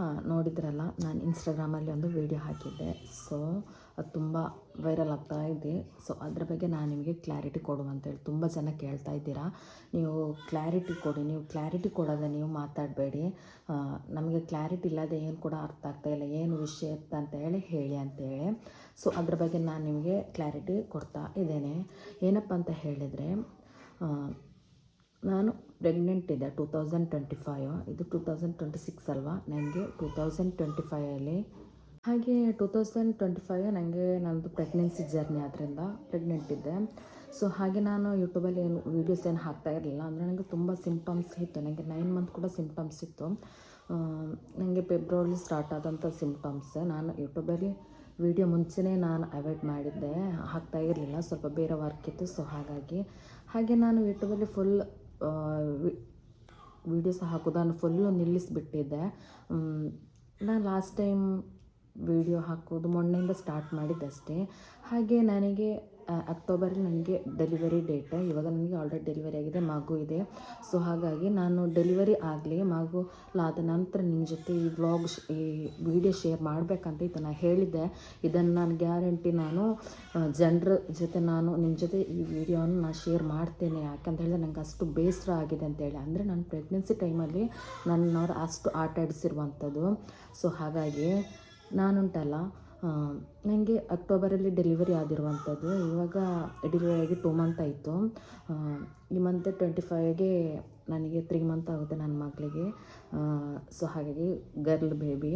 ಹಾಂ ನೋಡಿದ್ರಲ್ಲ, ನಾನು ಇನ್ಸ್ಟಾಗ್ರಾಮಲ್ಲಿ ಒಂದು ವಿಡಿಯೋ ಹಾಕಿದ್ದೆ. ಸೊ ಅದು ತುಂಬ ವೈರಲ್ ಆಗ್ತಾ ಇದೆ. ಸೊ ಅದ್ರ ಬಗ್ಗೆ ನಾನು ನಿಮಗೆ ಕ್ಲಾರಿಟಿ ಕೊಡು ಅಂತೇಳಿ ತುಂಬ ಜನ ಕೇಳ್ತಾ ಇದ್ದೀರಾ. ನೀವು ಕ್ಲಾರಿಟಿ ಕೊಡಿ, ನೀವು ಕ್ಲಾರಿಟಿ ಕೊಡೋದೆ ನೀವು ಮಾತಾಡಬೇಡಿ. ನಮಗೆ ಕ್ಲಾರಿಟಿ ಇಲ್ಲದೆ ಏನು ಕೂಡ ಅರ್ಥ ಆಗ್ತಾ ಇಲ್ಲ, ಏನು ವಿಷಯ ಅಂತ ಹೇಳಿ ಹೇಳಿ ಅಂತೇಳಿ ಸೊ ಅದ್ರ ಬಗ್ಗೆ ನಾನು ನಿಮಗೆ ಕ್ಲಾರಿಟಿ ಕೊಡ್ತಾ ಇದ್ದೇನೆ. ಏನಪ್ಪ ಅಂತ ಹೇಳಿದರೆ ನಾನು ಪ್ರೆಗ್ನೆಂಟ್ ಇದೆ ಟೂ ತೌಸಂಡ್ ಟ್ವೆಂಟಿ ಫೈವ್ ಇದು ಟೂ ತೌಸಂಡ್ ಟ್ವೆಂಟಿ ಸಿಕ್ಸ್ ಅಲ್ವಾ? ನನಗೆ ಟೂ ತೌಸಂಡ್ ಟ್ವೆಂಟಿ ಫೈವಲ್ಲಿ ಹಾಗೆ ಟೂ ತೌಸಂಡ್ ಟ್ವೆಂಟಿ ಫೈವ್ ನನಗೆ ನನ್ನದು ಪ್ರೆಗ್ನೆನ್ಸಿ ಜರ್ನಿ ಆದ್ದರಿಂದ ಪ್ರೆಗ್ನೆಂಟ್ ಇದ್ದೆ. ಸೊ ಹಾಗೆ ನಾನು ಯೂಟ್ಯೂಬಲ್ಲಿ ಏನು ವೀಡಿಯೋಸ್ ಏನು ಹಾಕ್ತಾ ಇರಲಿಲ್ಲ. ಅಂದರೆ ನನಗೆ ತುಂಬ ಸಿಂಪ್ಟಮ್ಸ್ ಇತ್ತು. ನನಗೆ ನೈನ್ ಮಂತ್ ಕೂಡ ಸಿಂಪ್ಟಮ್ಸ್ ಇತ್ತು. ನನಗೆ ಫೆಬ್ರವರಿ ಸ್ಟಾರ್ಟ್ ಆದಂಥ ಸಿಂಪ್ಟಮ್ಸ್ ನಾನು ಯೂಟ್ಯೂಬಲ್ಲಿ ವಿಡಿಯೋ ಮುಂಚೆನೇ ನಾನು ಅವಾಯ್ಡ್ ಮಾಡಿದ್ದೆ. ಹಾಕ್ತಾ ಇರಲಿಲ್ಲ. ಸ್ವಲ್ಪ ಬೇರೆ ವರ್ಕ್ ಇತ್ತು. ಸೊ ಹಾಗಾಗಿ ಹಾಗೆ ನಾನು ಯೂಟ್ಯೂಬಲ್ಲಿ ಫುಲ್ ವೀಡಿಯೋಸ್ ಹಾಕೋದನ್ನು ಫುಲ್ಲು ನಿಲ್ಲಿಸಿಬಿಟ್ಟಿದ್ದೆ. ನಾನು ಲಾಸ್ಟ್ ಟೈಮ್ ವಿಡಿಯೋ ಹಾಕೋದು ಮೊನ್ನೆಯಿಂದ ಸ್ಟಾರ್ಟ್ ಮಾಡಿದ್ದಷ್ಟೇ. ಹಾಗೆ ನನಗೆ ಅಕ್ಟೋಬರಲ್ಲಿ ನನಗೆ ಡೆಲಿವರಿ ಡೇಟ್ ಇವಾಗ ನನಗೆ ಆಲ್ರೆಡಿ ಡೆಲಿವರಿ ಆಗಿದೆ, ಮಗು ಇದೆ. ಸೊ ಹಾಗಾಗಿ ನಾನು ಡೆಲಿವರಿ ಆಗಲಿ, ಮಗು ಆದ ನಂತರ ನಿಮ್ಮ ಜೊತೆ ಈ ವ್ಲಾಗ್ ಈ ವಿಡಿಯೋ ಶೇರ್ ಮಾಡಬೇಕಂತ ಇದನ್ನು ಹೇಳಿದ್ದೆ. ಇದನ್ನು ನಾನು ಗ್ಯಾರಂಟಿ ನಾನು ಜನರ ಜೊತೆ ನಾನು ನಿಮ್ಮ ಜೊತೆ ಈ ವಿಡಿಯೋನ ನಾನು ಶೇರ್ ಮಾಡ್ತೇನೆ. ಯಾಕಂತ ಹೇಳಿದ್ರೆ ನನಗೆ ಅಷ್ಟು ಬೇಸರ ಆಗಿದೆ ಅಂತೇಳಿ ಅಂದರೆ ನಾನು ಪ್ರೆಗ್ನೆನ್ಸಿ ಟೈಮಲ್ಲಿ ನನ್ನವ್ರು ಅಷ್ಟು ಆಟಾಡಿಸಿರುವಂಥದ್ದು. ಸೊ ಹಾಗಾಗಿ ನಾನುಂಟಲ್ಲ. ನನಗೆ ಅಕ್ಟೋಬರಲ್ಲಿ ಡೆಲಿವರಿ ಆಗಿರುವಂಥದ್ದು. ಇವಾಗ ಡೆಲಿವರಿ ಆಗಿ ಟೂ ಮಂತ್ ಆಯಿತು. ಈ ಮಂತ್ ಟ್ವೆಂಟಿ ಫೈವ್ಗೆ ನನಗೆ ತ್ರೀ ಮಂತ್ ಆಗುತ್ತೆ ನನ್ನ ಮಗಳಿಗೆ. ಸೊ ಹಾಗಾಗಿ ಗರ್ಲ್ ಬೇಬಿ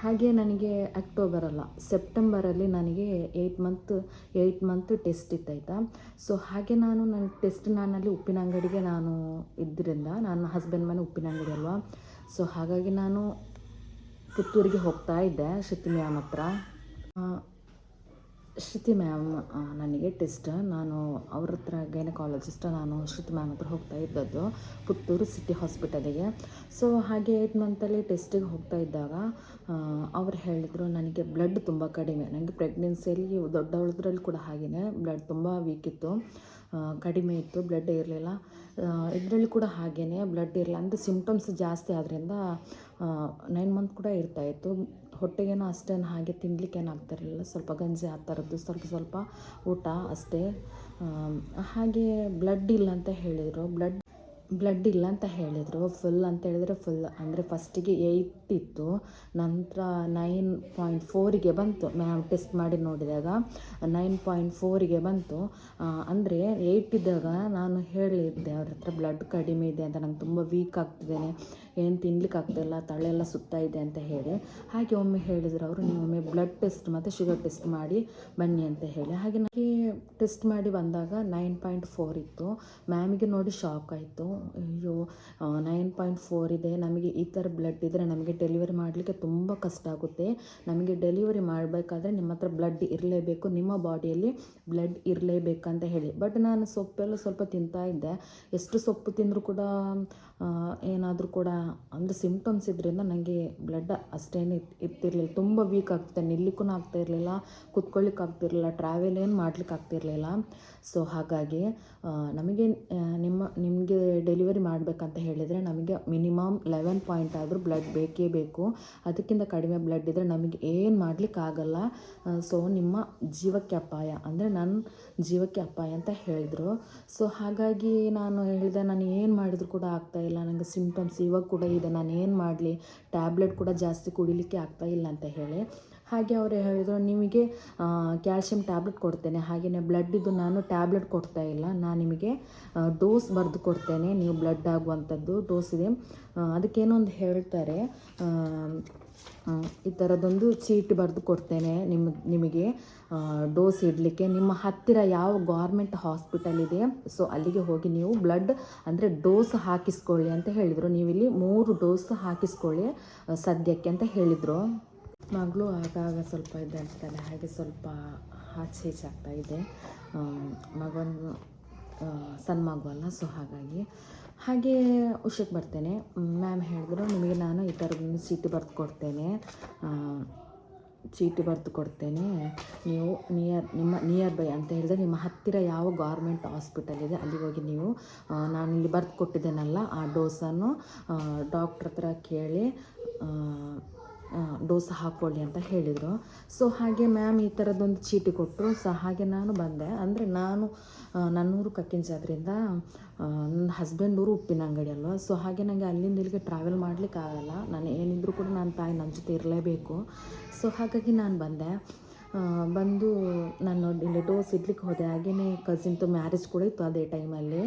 ಹಾಗೆ ನನಗೆ ಅಕ್ಟೋಬರ್ ಅಲ್ಲ ಸೆಪ್ಟೆಂಬರಲ್ಲಿ ನನಗೆ eight month eight month test ಇತ್ತಾಯ್ತಾ. So ಹಾಗೆ ನಾನು ನನ್ನ ಟೆಸ್ಟ್ ನಾನಲ್ಲಿ ಉಪ್ಪಿನ ಅಂಗಡಿಗೆ ನಾನು ಇದ್ದರಿಂದ ನನ್ನ ಹಸ್ಬೆಂಡ್ ಮನೆ ಉಪ್ಪಿನ ಅಂಗಡಿ ಅಲ್ವಾ. ಸೊ ಹಾಗಾಗಿ ನಾನು ಪುತ್ತೂರಿಗೆ ಹೋಗ್ತಾ ಇದ್ದೆ, ಶ್ರುತಿ ಮ್ಯಾಮ್ ಹತ್ರ. ಶ್ರುತಿ ಮ್ಯಾಮ್ ನನಗೆ ಟೆಸ್ಟ್. ನಾನು ಅವ್ರ ಹತ್ರ ಗೈನಕಾಲಜಿಸ್ಟ್, ನಾನು ಶ್ರುತಿ ಮ್ಯಾಮ್ ಹತ್ರ ಹೋಗ್ತಾ ಇದ್ದದ್ದು ಪುತ್ತೂರು ಸಿಟಿ ಹಾಸ್ಪಿಟಲಿಗೆ. ಸೊ ಹಾಗೆ ಏಯ್ಟ್ ಮಂತಲ್ಲಿ ಟೆಸ್ಟಿಗೆ ಹೋಗ್ತಾ ಇದ್ದಾಗ ಅವ್ರು ಹೇಳಿದರು, ನನಗೆ ಬ್ಲಡ್ ತುಂಬ ಕಡಿಮೆ. ನನಗೆ ಪ್ರೆಗ್ನೆನ್ಸಿಯಲ್ಲಿ ದೊಡ್ಡವಳದ್ರಲ್ಲಿ ಕೂಡ ಹಾಗೆಯೇ ಬ್ಲಡ್ ತುಂಬ ವೀಕ್ ಇತ್ತು. ಕಡಿಮೆ ಇತ್ತು ಬ್ಲಡ್ ಇರಲಿಲ್ಲ. ಇದರಲ್ಲಿ ಕೂಡ ಹಾಗೆಯೇ ಬ್ಲಡ್ ಇರಲಿಲ್ಲ. ಅಂದರೆ ಸಿಂಪ್ಟಮ್ಸ್ ಜಾಸ್ತಿ ಆದ್ದರಿಂದ ನೈನ್ ಮಂತ್ ಕೂಡ ಇರ್ತಾಯಿತ್ತು ಹೊಟ್ಟೆಗೇನೋ ಅಷ್ಟೇನು ಹಾಗೆ ತಿನ್ನಲಿಕ್ಕೇನು ಆಗ್ತಿರಲಿಲ್ಲ ಸ್ವಲ್ಪ ಗಂಜಿ ಆ ಥರದ್ದು ಸ್ವಲ್ಪ ಸ್ವಲ್ಪ ಊಟ ಅಷ್ಟೇ. ಹಾಗೆ ಬ್ಲಡ್ ಇಲ್ಲ ಅಂತ ಹೇಳಿದರು. ಬ್ಲಡ್ ಬ್ಲಡ್ ಇಲ್ಲ ಅಂತ ಹೇಳಿದರು. ಫುಲ್ ಅಂತ ಹೇಳಿದರೆ ಫುಲ್ ಅಂದರೆ ಫಸ್ಟಿಗೆ ಏಯ್ಟ್ ಇತ್ತು. ನಂತರ ನೈನ್ ಪಾಯಿಂಟ್ ಫೋರಿಗೆ ಬಂತು. ಮ್ಯಾಮ್ ಟೆಸ್ಟ್ ಮಾಡಿ ನೋಡಿದಾಗ ನೈನ್ ಪಾಯಿಂಟ್ ಫೋರಿಗೆ ಬಂತು. ಅಂದರೆ ಏಯ್ಟ್ ಇದ್ದಾಗ ನಾನು ಹೇಳಿದ್ದೆ, ಅವ್ರ ಹತ್ರ ಬ್ಲಡ್ ಕಡಿಮೆ ಇದೆ ಅಂತ. ನಂಗೆ ತುಂಬ ವೀಕ್ ಆಗ್ತಿದ್ದೇನೆ. ಏನು ತಿನ್ಲಿಕ್ಕೆ ಆಗ್ತಿಲ್ಲ ತಲೆಯೆಲ್ಲ ಸುತ್ತಾ ಇದೆ ಅಂತ ಹೇಳಿ. ಹಾಗೆ ಒಮ್ಮೆ ಹೇಳಿದರು ಅವರು, ನೀವು ಒಮ್ಮೆ ಬ್ಲಡ್ ಟೆಸ್ಟ್ ಮತ್ತು ಶುಗರ್ ಟೆಸ್ಟ್ ಮಾಡಿ ಬನ್ನಿ ಅಂತ ಹೇಳಿ. ಹಾಗೆ ನನಗೆ ಟೆಸ್ಟ್ ಮಾಡಿ ಬಂದಾಗ ನೈನ್ ಪಾಯಿಂಟ್ ಫೋರ್ ಇತ್ತು. ಮ್ಯಾಮಿಗೆ ನೋಡಿ ಶಾಕ್ ಆಯಿತು. ಅಯ್ಯೋ ನೈನ್ ಪಾಯಿಂಟ್ ಫೋರ್ ಇದೆ. ನಮಗೆ ಈ ಥರ ಬ್ಲಡ್ ಇದ್ದರೆ ನಮಗೆ ಡೆಲಿವರಿ ಮಾಡಲಿಕ್ಕೆ ತುಂಬ ಕಷ್ಟ ಆಗುತ್ತೆ. ನಮಗೆ ಡೆಲಿವರಿ ಮಾಡಬೇಕಾದ್ರೆ ನಿಮ್ಮ ಹತ್ರ ಬ್ಲಡ್ ಇರಲೇಬೇಕು. ನಿಮ್ಮ ಬಾಡಿಯಲ್ಲಿ ಬ್ಲಡ್ ಇರಲೇಬೇಕಂತ ಹೇಳಿ. ಬಟ್ ನಾನು ಸೊಪ್ಪೆಲ್ಲ ಸ್ವಲ್ಪ ತಿಂತಾ ಇದ್ದೆ. ಎಷ್ಟು ಸೊಪ್ಪು ತಿಂದರೂ ಕೂಡ ಏನಾದರೂ ಕೂಡ ಅಂದರೆ ಸಿಂಪ್ಟಮ್ಸ್ ಇದರಿಂದ ನನಗೆ ಬ್ಲಡ್ ಅಷ್ಟೇನು ಇರ್ತಿರ್ಲಿಲ್ಲ. ತುಂಬ ವೀಕ್ ಆಗ್ತಿದೆ. ನಿಲ್ಲಿಕ್ಕೂ ಆಗ್ತಾ ಇರಲಿಲ್ಲ ಕುತ್ಕೊಳ್ಳಿಕ್ಕೆ ಆಗ್ತಿರಲಿಲ್ಲ ಟ್ರಾವೆಲ್ ಏನು ಮಾಡ್ಲಿಕ್ಕೆ ಆಗ್ತಿರಲಿಲ್ಲ ಸೊ ಹಾಗಾಗಿ ನಮಗೆ ನಿಮ್ಮ, ನಿಮಗೆ ಡೆಲಿವರಿ ಮಾಡಬೇಕಂತ ಹೇಳಿದರೆ ನಮಗೆ ಮಿನಿಮಮ್ ಲೆವೆನ್ ಪಾಯಿಂಟ್ ಆದರೂ ಬ್ಲಡ್ ಬೇಕೇ ಬೇಕು. ಅದಕ್ಕಿಂತ ಕಡಿಮೆ ಬ್ಲಡ್ ಇದ್ದರೆ ನಮಗೆ ಏನು ಮಾಡಲಿಕ್ಕೆ ಆಗಲ್ಲ. ಸೊ ನಿಮ್ಮ ಜೀವಕ್ಕೆ ಅಪಾಯ, ಅಂದರೆ ನನ್ನ ಜೀವಕ್ಕೆ ಅಪಾಯ ಅಂತ ಹೇಳಿದರು. ಸೊ ಹಾಗಾಗಿ ನಾನು ಹೇಳಿದೆ, ನಾನು ಏನು ಮಾಡಿದ್ರು ಕೂಡ ಆಗ್ತಾಯಿಲ್ಲ ನನಗೆ ಸಿಂಪ್ಟಮ್ಸ್ ಇವಾಗ ಕೂಡ ಇದೆ. ನಾನು ಏನು ಮಾಡಲಿ? ಟ್ಯಾಬ್ಲೆಟ್ ಕೂಡ ಜಾಸ್ತಿ ಕುಡಿಲಿಕ್ಕೆ ಆಗ್ತಾಯಿಲ್ಲ ಅಂತ ಹೇಳಿ. ಹಾಗೆ ಅವರು ಹೇಳಿದರು, ನಿಮಗೆ ಕ್ಯಾಲ್ಶಿಯಂ ಟ್ಯಾಬ್ಲೆಟ್ ಕೊಡ್ತೇನೆ. ಹಾಗೆಯೇ ಬ್ಲಡ್ಡಿದ್ದು ನಾನು ಟ್ಯಾಬ್ಲೆಟ್ ಕೊಡ್ತಾ ಇಲ್ಲ. ನಾನು ನಿಮಗೆ ಡೋಸ್ ಬರೆದು ಕೊಡ್ತೇನೆ. ನೀವು ಬ್ಲಡ್ ಆಗುವಂಥದ್ದು ಡೋಸ್ ಇದೆ. ಅದಕ್ಕೇನೋ ಒಂದು ಹೇಳ್ತಾರೆ ಈ ಥರದೊಂದು ಚೀಟ್ ಬರೆದು ಕೊಡ್ತೇನೆ ನಿಮ್ಮ ನಿಮಗೆ ಡೋಸ್ ಇಡಲಿಕ್ಕೆ. ನಿಮ್ಮ ಹತ್ತಿರ ಯಾವ ಗೌರ್ಮೆಂಟ್ ಹಾಸ್ಪಿಟಲ್ ಇದೆ ಸೊ ಅಲ್ಲಿಗೆ ಹೋಗಿ ನೀವು ಬ್ಲಡ್ ಅಂದರೆ ಡೋಸ್ ಹಾಕಿಸ್ಕೊಳ್ಳಿ ಅಂತ ಹೇಳಿದರು. ನೀವಿಲ್ಲಿ ಮೂರು ಡೋಸ್ ಹಾಕಿಸ್ಕೊಳ್ಳಿ ಸದ್ಯಕ್ಕೆ ಅಂತ ಹೇಳಿದರು. ಮಗಳು ಆಗಾಗ ಸ್ವಲ್ಪ ಇದೆ ಅಂತಾನೆ. ಹಾಗೆ ಸ್ವಲ್ಪ ಆಚೆ ಈಚೆ ಆಗ್ತಾ ಇದೆ. ಮಗನ ಸಣ್ಣ ಮಗು ಅಲ್ಲ, ಸೊ ಹಾಗಾಗಿ. ಹಾಗೆ ಹುಷಕ್ಕೆ ಬರ್ತೇನೆ. ಮ್ಯಾಮ್ ಹೇಳಿದ್ರು, ನಿಮಗೆ ನಾನು ಈ ಥರದೊಂದು ಚೀಟಿ ಬರೆದು ಕೊಡ್ತೇನೆ. ಚೀಟಿ ಬರೆದು ಕೊಡ್ತೇನೆ. ನೀವು ನಿಯರ್, ನಿಮ್ಮ ನಿಯರ್ ಬೈ ಅಂತ ಹೇಳಿದ್ರೆ, ನಿಮ್ಮ ಹತ್ತಿರ ಯಾವ ಗೌರ್ಮೆಂಟ್ ಹಾಸ್ಪಿಟಲ್ ಇದೆ, ಅಲ್ಲಿಗೆ ಹೋಗಿ ನೀವು ನಾನು ಇಲ್ಲಿ ಬರೆದು ಕೊಟ್ಟಿದ್ದೇನಲ್ಲ, ಆ ಡೋಸನ್ನು ಡಾಕ್ಟ್ರ್ ಹತ್ರ ಕೇಳಿ ಡೋಸ್ ಹಾಕ್ಕೊಳ್ಳಿ ಅಂತ ಹೇಳಿದರು. ಸೊ ಹಾಗೆ ಮ್ಯಾಮ್ ಈ ಥರದ್ದೊಂದು ಚೀಟಿ ಕೊಟ್ಟರು. ಸೊ ಹಾಗೆ ನಾನು ಬಂದೆ. ಅಂದರೆ ನಾನು ನನ್ನೂರು ಕಕ್ಕಿನ ಜಾತ್ರೆಯಿಂದ ನನ್ನ ಹಸ್ಬೆಂಡ್ ಊರು ಉಪ್ಪಿನ ಅಂಗಡಿ ಸೊ ಹಾಗೆ ನನಗೆ ಅಲ್ಲಿಂದ ಇಲ್ಲಿಗೆ ಟ್ರಾವೆಲ್ ಮಾಡ್ಲಿಕ್ಕೆ ಆಗಲ್ಲ. ನಾನು ಏನಿದ್ರು ಕೂಡ ನನ್ನ ತಾಯಿ ನನ್ನ ಜೊತೆ ಇರಲೇಬೇಕು. ಸೊ ಹಾಗಾಗಿ ನಾನು ಬಂದೆ. ಬಂದು ನಾನು ಇಲ್ಲಿ ಡೋಸ್ ಇಡ್ಲಿಕ್ಕೆ ಹೋದೆ. ಹಾಗೆಯೇ ಕಸಿನ್ದು ಮ್ಯಾರೇಜ್ ಕೂಡ ಇತ್ತು ಅದೇ ಟೈಮಲ್ಲಿ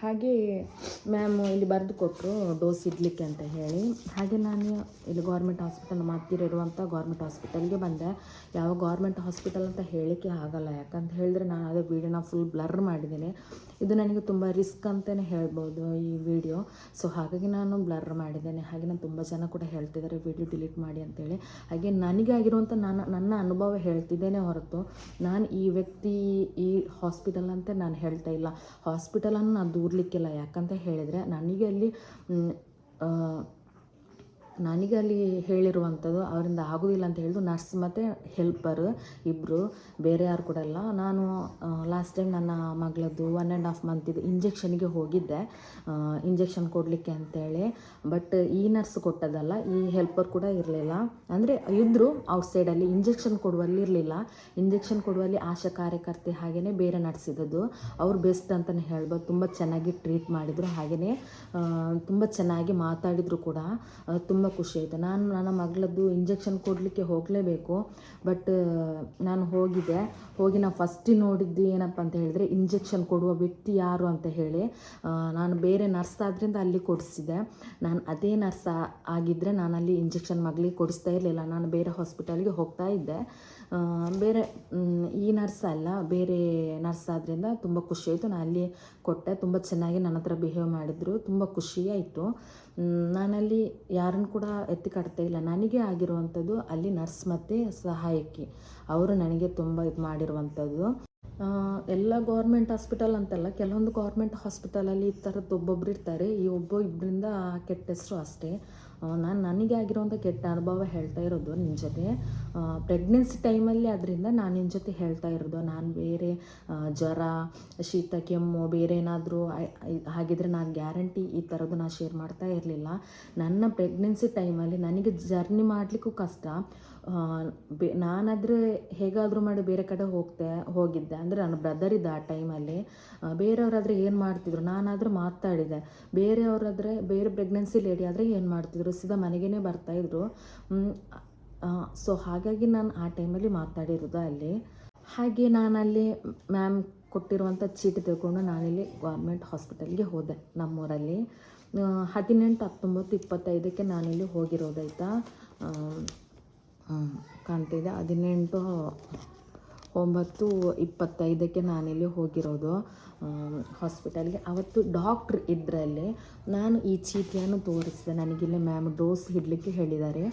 ಹಾಗೆ ಮ್ಯಾಮ್ ಇಲ್ಲಿ ಬರೆದು ಕೊಟ್ಟರು ಡೋಸ್ ಇಡಲಿಕ್ಕೆ ಅಂತ ಹೇಳಿ. ಹಾಗೆ ನಾನು ಇಲ್ಲಿ ಗೌರ್ಮೆಂಟ್ ಹಾಸ್ಪಿಟಲ್ ನಮ್ಮ ಇರುವಂಥ ಗೌರ್ಮೆಂಟ್ ಹಾಸ್ಪಿಟಲ್ಗೆ ಬಂದೆ. ಯಾವ ಗೌರ್ಮೆಂಟ್ ಹಾಸ್ಪಿಟಲ್ ಅಂತ ಹೇಳಲಿಕ್ಕೆ ಆಗಲ್ಲ. ಯಾಕಂತ ಹೇಳಿದ್ರೆ ನಾನು ಅದೇ ವೀಡಿಯೋನ ಫುಲ್ ಬ್ಲರ್ ಮಾಡಿದ್ದೀನಿ. ಇದು ನನಗೆ ತುಂಬ ರಿಸ್ಕ್ ಅಂತಲೇ ಹೇಳ್ಬೋದು ಈ ವಿಡಿಯೋ ಸೊ ಹಾಗಾಗಿ ನಾನು ಬ್ಲರ್ ಮಾಡಿದ್ದೇನೆ. ಹಾಗೆ ನಾನು ತುಂಬ ಜನ ಕೂಡ ಹೇಳ್ತಿದ್ದಾರೆ ವಿಡಿಯೋ ಡಿಲೀಟ್ ಮಾಡಿ ಅಂತೇಳಿ. ಹಾಗೆ ನನಗಾಗಿರುವಂಥ ನಾನು ನನ್ನ ಅನುಭವ ಹೇಳ್ತಿದ್ದೇನೆ ಹೊರತು, ನಾನು ಈ ವ್ಯಕ್ತಿ ಈ ಹಾಸ್ಪಿಟಲ್ ಅಂತ ನಾನು ಹೇಳ್ತಾ ಇಲ್ಲ. ಹಾಸ್ಪಿಟಲನ್ನು ನಾನು ದೂರ್ಲಿಕ್ಕಿಲ್ಲ. ಯಾಕಂತ ಹೇಳಿದರೆ ನನಗೆ ಅಲ್ಲಿ ನನಗೆ ಅಲ್ಲಿ ಹೇಳಿರುವಂಥದ್ದು, ಅವರಿಂದ ಆಗೋದಿಲ್ಲ ಅಂತ ಹೇಳಿದ್ರು. ನರ್ಸ್ ಮತ್ತು ಹೆಲ್ಪರ್ ಇಬ್ಬರು ಬೇರೆ ಯಾರು ಕೂಡ ಅಲ್ಲ. ನಾನು ಲಾಸ್ಟ್ ಟೈಮ್ ನನ್ನ ಮಗಳದ್ದು ಒನ್ ಆ್ಯಂಡ್ ಹಾಫ್ ಮಂತಿದ್ದು ಇಂಜೆಕ್ಷನ್ಗೆ ಹೋಗಿದ್ದೆ. ಇಂಜೆಕ್ಷನ್ ಕೊಡಲಿಕ್ಕೆ ಅಂತೇಳಿ. ಬಟ್ ಈ ನರ್ಸ್ ಕೊಟ್ಟದಲ್ಲ ಈ ಹೆಲ್ಪರ್ ಕೂಡ ಇರಲಿಲ್ಲ. ಅಂದರೆ ಇದ್ದರು ಔಟ್ಸೈಡಲ್ಲಿ ಇಂಜೆಕ್ಷನ್ ಕೊಡುವಲ್ಲಿ ಇರಲಿಲ್ಲ. ಇಂಜೆಕ್ಷನ್ ಕೊಡುವಲ್ಲಿ ಆಶಾ ಕಾರ್ಯಕರ್ತೆ ಹಾಗೆಯೇ ಬೇರೆ ನರ್ಸ್ ಇದ್ದದ್ದು. ಅವ್ರು ಬೆಸ್ಟ್ ಅಂತಲೇ ಹೇಳ್ಬೋದು. ತುಂಬ ಚೆನ್ನಾಗಿ ಟ್ರೀಟ್ ಮಾಡಿದರು. ಹಾಗೆಯೇ ತುಂಬ ಚೆನ್ನಾಗಿ ಮಾತಾಡಿದರು ಕೂಡ. ತುಂಬ ಖುಷಿ ಆಯಿತು. ನಾನು ನನ್ನ ಮಗಳದ್ದು ಇಂಜೆಕ್ಷನ್ ಕೊಡಲಿಕ್ಕೆ ಹೋಗಲೇಬೇಕು ಬಟ್ ನಾನು ಹೋಗಿದ್ದೆ. ಹೋಗಿ ನಾನು ಫಸ್ಟ್ ನೋಡಿದ್ದು ಏನಪ್ಪ ಅಂತ ಹೇಳಿದ್ರೆ ಇಂಜೆಕ್ಷನ್ ಕೊಡುವ ವ್ಯಕ್ತಿ ಯಾರು ಅಂತ ಹೇಳಿ ನಾನು ಬೇರೆ ನರ್ಸ್ ಆದ್ದರಿಂದ ಅಲ್ಲಿ ಕೊಡಿಸಿದೆ ನಾನು ಅದೇ ನರ್ಸ್ ಆಗಿದ್ದರೆ ನಾನು ಅಲ್ಲಿ ಇಂಜೆಕ್ಷನ್ ಮಗಳಿಗೆ ಕೊಡಿಸ್ತಾ ಇರಲಿಲ್ಲ. ನಾನು ಬೇರೆ ಹಾಸ್ಪಿಟಲ್ಗೆ ಹೋಗ್ತಾ ಇದ್ದೆ. ಬೇರೆ ಈ ನರ್ಸ್ ಅಲ್ಲ, ಬೇರೆ ನರ್ಸ್ ಆದ್ದರಿಂದ ತುಂಬ ಖುಷಿ ಆಯಿತು. ನಾನು ಅಲ್ಲಿ ಕೊಟ್ಟೆ. ತುಂಬ ಚೆನ್ನಾಗಿ ನನ್ನ ಹತ್ರ ಬಿಹೇವ್ ಮಾಡಿದರು. ತುಂಬ ಖುಷಿಯಾಯಿತು ನಾನಲ್ಲಿ ಯಾರನ್ನು ಕೂಡ ಎತ್ತಿ ಕಟ್ತಾ ಇಲ್ಲ. ನನಗೆ ಆಗಿರುವಂಥದ್ದು ಅಲ್ಲಿ ನರ್ಸ್ ಮತ್ತು ಸಹಾಯಕಿ. ಅವರು ನನಗೆ ತುಂಬ ಇದು ಮಾಡಿರುವಂಥದ್ದು. ಎಲ್ಲ ಗೌರ್ಮೆಂಟ್ ಹಾಸ್ಪಿಟಲ್ ಅಂತಲ್ಲ, ಕೆಲವೊಂದು ಗೌರ್ಮೆಂಟ್ ಹಾಸ್ಪಿಟಲಲ್ಲಿ ಈ ಥರದ್ದು ಒಬ್ಬೊಬ್ರು ಇರ್ತಾರೆ. ಈ ಒಬ್ಬ ಇಬ್ಬರಿಂದ ಕೆಟ್ಟ ಹೆಸರು ಅಷ್ಟೇ. ನಾನು ನನಗೆ ಆಗಿರುವಂಥ ಕೆಟ್ಟ ಅನುಭವ ಹೇಳ್ತಾ ಇರೋದು ನಿನ್ನ ಜೊತೆ. ಪ್ರೆಗ್ನೆನ್ಸಿ ಟೈಮಲ್ಲಿ ಅದರಿಂದ ನಾನು ನಿನ್ನ ಜೊತೆ ಹೇಳ್ತಾ ಇರೋದು. ನಾನು ಬೇರೆ ಜ್ವರ, ಶೀತ, ಕೆಮ್ಮು, ಬೇರೆ ಏನಾದರೂ ಹಾಗಿದ್ರೆ ನಾನು ಗ್ಯಾರಂಟಿ ಈ ಥರದ್ದು ನಾನು ಶೇರ್ ಮಾಡ್ತಾ ಇರಲಿಲ್ಲ. ನನ್ನ ಪ್ರೆಗ್ನೆನ್ಸಿ ಟೈಮಲ್ಲಿ ನನಗೆ ಜರ್ನಿ ಮಾಡಲಿಕ್ಕೂ ಕಷ್ಟ. ಬೆ, ನಾನಾದರೆ ಹೇಗಾದರೂ ಮಾಡಿ ಬೇರೆ ಕಡೆ ಹೋಗ್ತೆ, ಹೋಗಿದ್ದೆ. ಅಂದರೆ ನನ್ನ ಬ್ರದರ್ ಇದ್ದ ಆ ಟೈಮಲ್ಲಿ ಬೇರೆಯವರಾದರೆ ಏನು ಮಾಡ್ತಿದ್ರು? ನಾನಾದರೂ ಮಾತಾಡಿದೆ. ಬೇರೆಯವರಾದರೆ, ಬೇರೆ ಪ್ರೆಗ್ನೆನ್ಸಿ ಲೇಡಿ ಆದರೆ ಏನು ಮಾಡ್ತಿದ್ರು? ಸೀದಾ ಮನೆಗೇ ಬರ್ತಾಯಿದ್ರು ಸೊ ಹಾಗಾಗಿ ನಾನು ಆ ಟೈಮಲ್ಲಿ ಮಾತಾಡಿರೋದು ಅಲ್ಲಿ. ಹಾಗೆ ನಾನಲ್ಲಿ ಮ್ಯಾಮ್ ಕೊಟ್ಟಿರುವಂಥ ಚೀಟಿ ತಿಳ್ಕೊಂಡು ನಾನಿಲ್ಲಿ ಗೌರ್ಮೆಂಟ್ ಹಾಸ್ಪಿಟಲ್ಗೆ ಹೋದೆ ನಮ್ಮೂರಲ್ಲಿ. ಹದಿನೆಂಟು ಹತ್ತೊಂಬತ್ತು ಇಪ್ಪತ್ತೈದಕ್ಕೆ ನಾನಿಲ್ಲಿ ಹೋಗಿರೋದಾಯ್ತಾ ಕಾಣ್ತಿದೆ. ಹದಿನೆಂಟು, ಒಂಬತ್ತು, ಇಪ್ಪತ್ತೈದಕ್ಕೆ ನಾನಿಲ್ಲಿ ಹೋಗಿರೋದು. ಹಾಸ್ಪಿಟಲ್ಗೆ ಅವತ್ತು ಡಾಕ್ಟ್ರ್ ಇದರಲ್ಲಿ ನಾನು ಈ ಚೀಟಿಯನ್ನು ತೋರಿಸಿದೆ. ನನಗಿಲ್ಲಿ ಮ್ಯಾಮ್ ಡೋಸ್ ಇಡಲಿಕ್ಕೆ ಹೇಳಿದ್ದಾರೆ.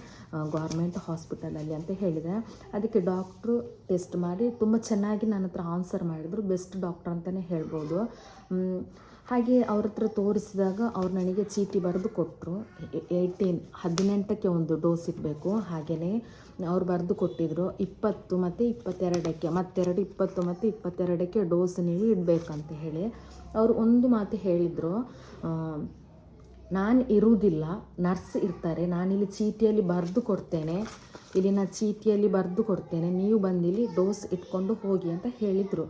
ಗೌರ್ಮೆಂಟ್ ಹಾಸ್ಪಿಟಲಲ್ಲಿ ಅಂತ ಹೇಳಿದೆ. ಅದಕ್ಕೆ ಡಾಕ್ಟ್ರು ಟೆಸ್ಟ್ ಮಾಡಿ, ತುಂಬ ಚೆನ್ನಾಗಿ ನನ್ನ ಹತ್ರ ಆನ್ಸರ್ ಮಾಡಿದರು. ಬೆಸ್ಟ್ ಡಾಕ್ಟ್ರ್ ಅಂತಲೇ ಹೇಳ್ಬೋದು. ಹಾಗೆ ಅವ್ರ ಹತ್ರ ತೋರಿಸಿದಾಗ ಅವ್ರು ನನಗೆ ಚೀಟಿ ಬರೆದು ಕೊಟ್ಟರು. ಏಯ್ಟೀನ್, ಹದಿನೆಂಟಕ್ಕೆ ಒಂದು ಡೋಸ್ ಇಡಬೇಕು ಹಾಗೆಯೇ ಅವ್ರು ಬರೆದು ಕೊಟ್ಟಿದ್ರು. ಇಪ್ಪತ್ತು ಮತ್ತು ಇಪ್ಪತ್ತೆರಡಕ್ಕೆ, ಮತ್ತೆರಡು, ಇಪ್ಪತ್ತು ಮತ್ತು ಇಪ್ಪತ್ತೆರಡಕ್ಕೆ ಡೋಸ್ ನೀವು ಇಡಬೇಕಂತ ಹೇಳಿ ಅವರು ಒಂದು ಮಾತು ಹೇಳಿದರು. ನಾನು ಇರುವುದಿಲ್ಲ, ನರ್ಸ್ ಇರ್ತಾರೆ, ನಾನಿಲ್ಲಿ ಚೀಟಿಯಲ್ಲಿ ಬರೆದು ಕೊಡ್ತೇನೆ ಇಲ್ಲಿ ನಾನು ಚೀಟಿಯಲ್ಲಿ ಬರೆದು ಕೊಡ್ತೇನೆ, ನೀವು ಬಂದಿಲ್ಲಿ ಡೋಸ್ ಇಟ್ಕೊಂಡು ಹೋಗಿ ಅಂತ ಹೇಳಿದರು.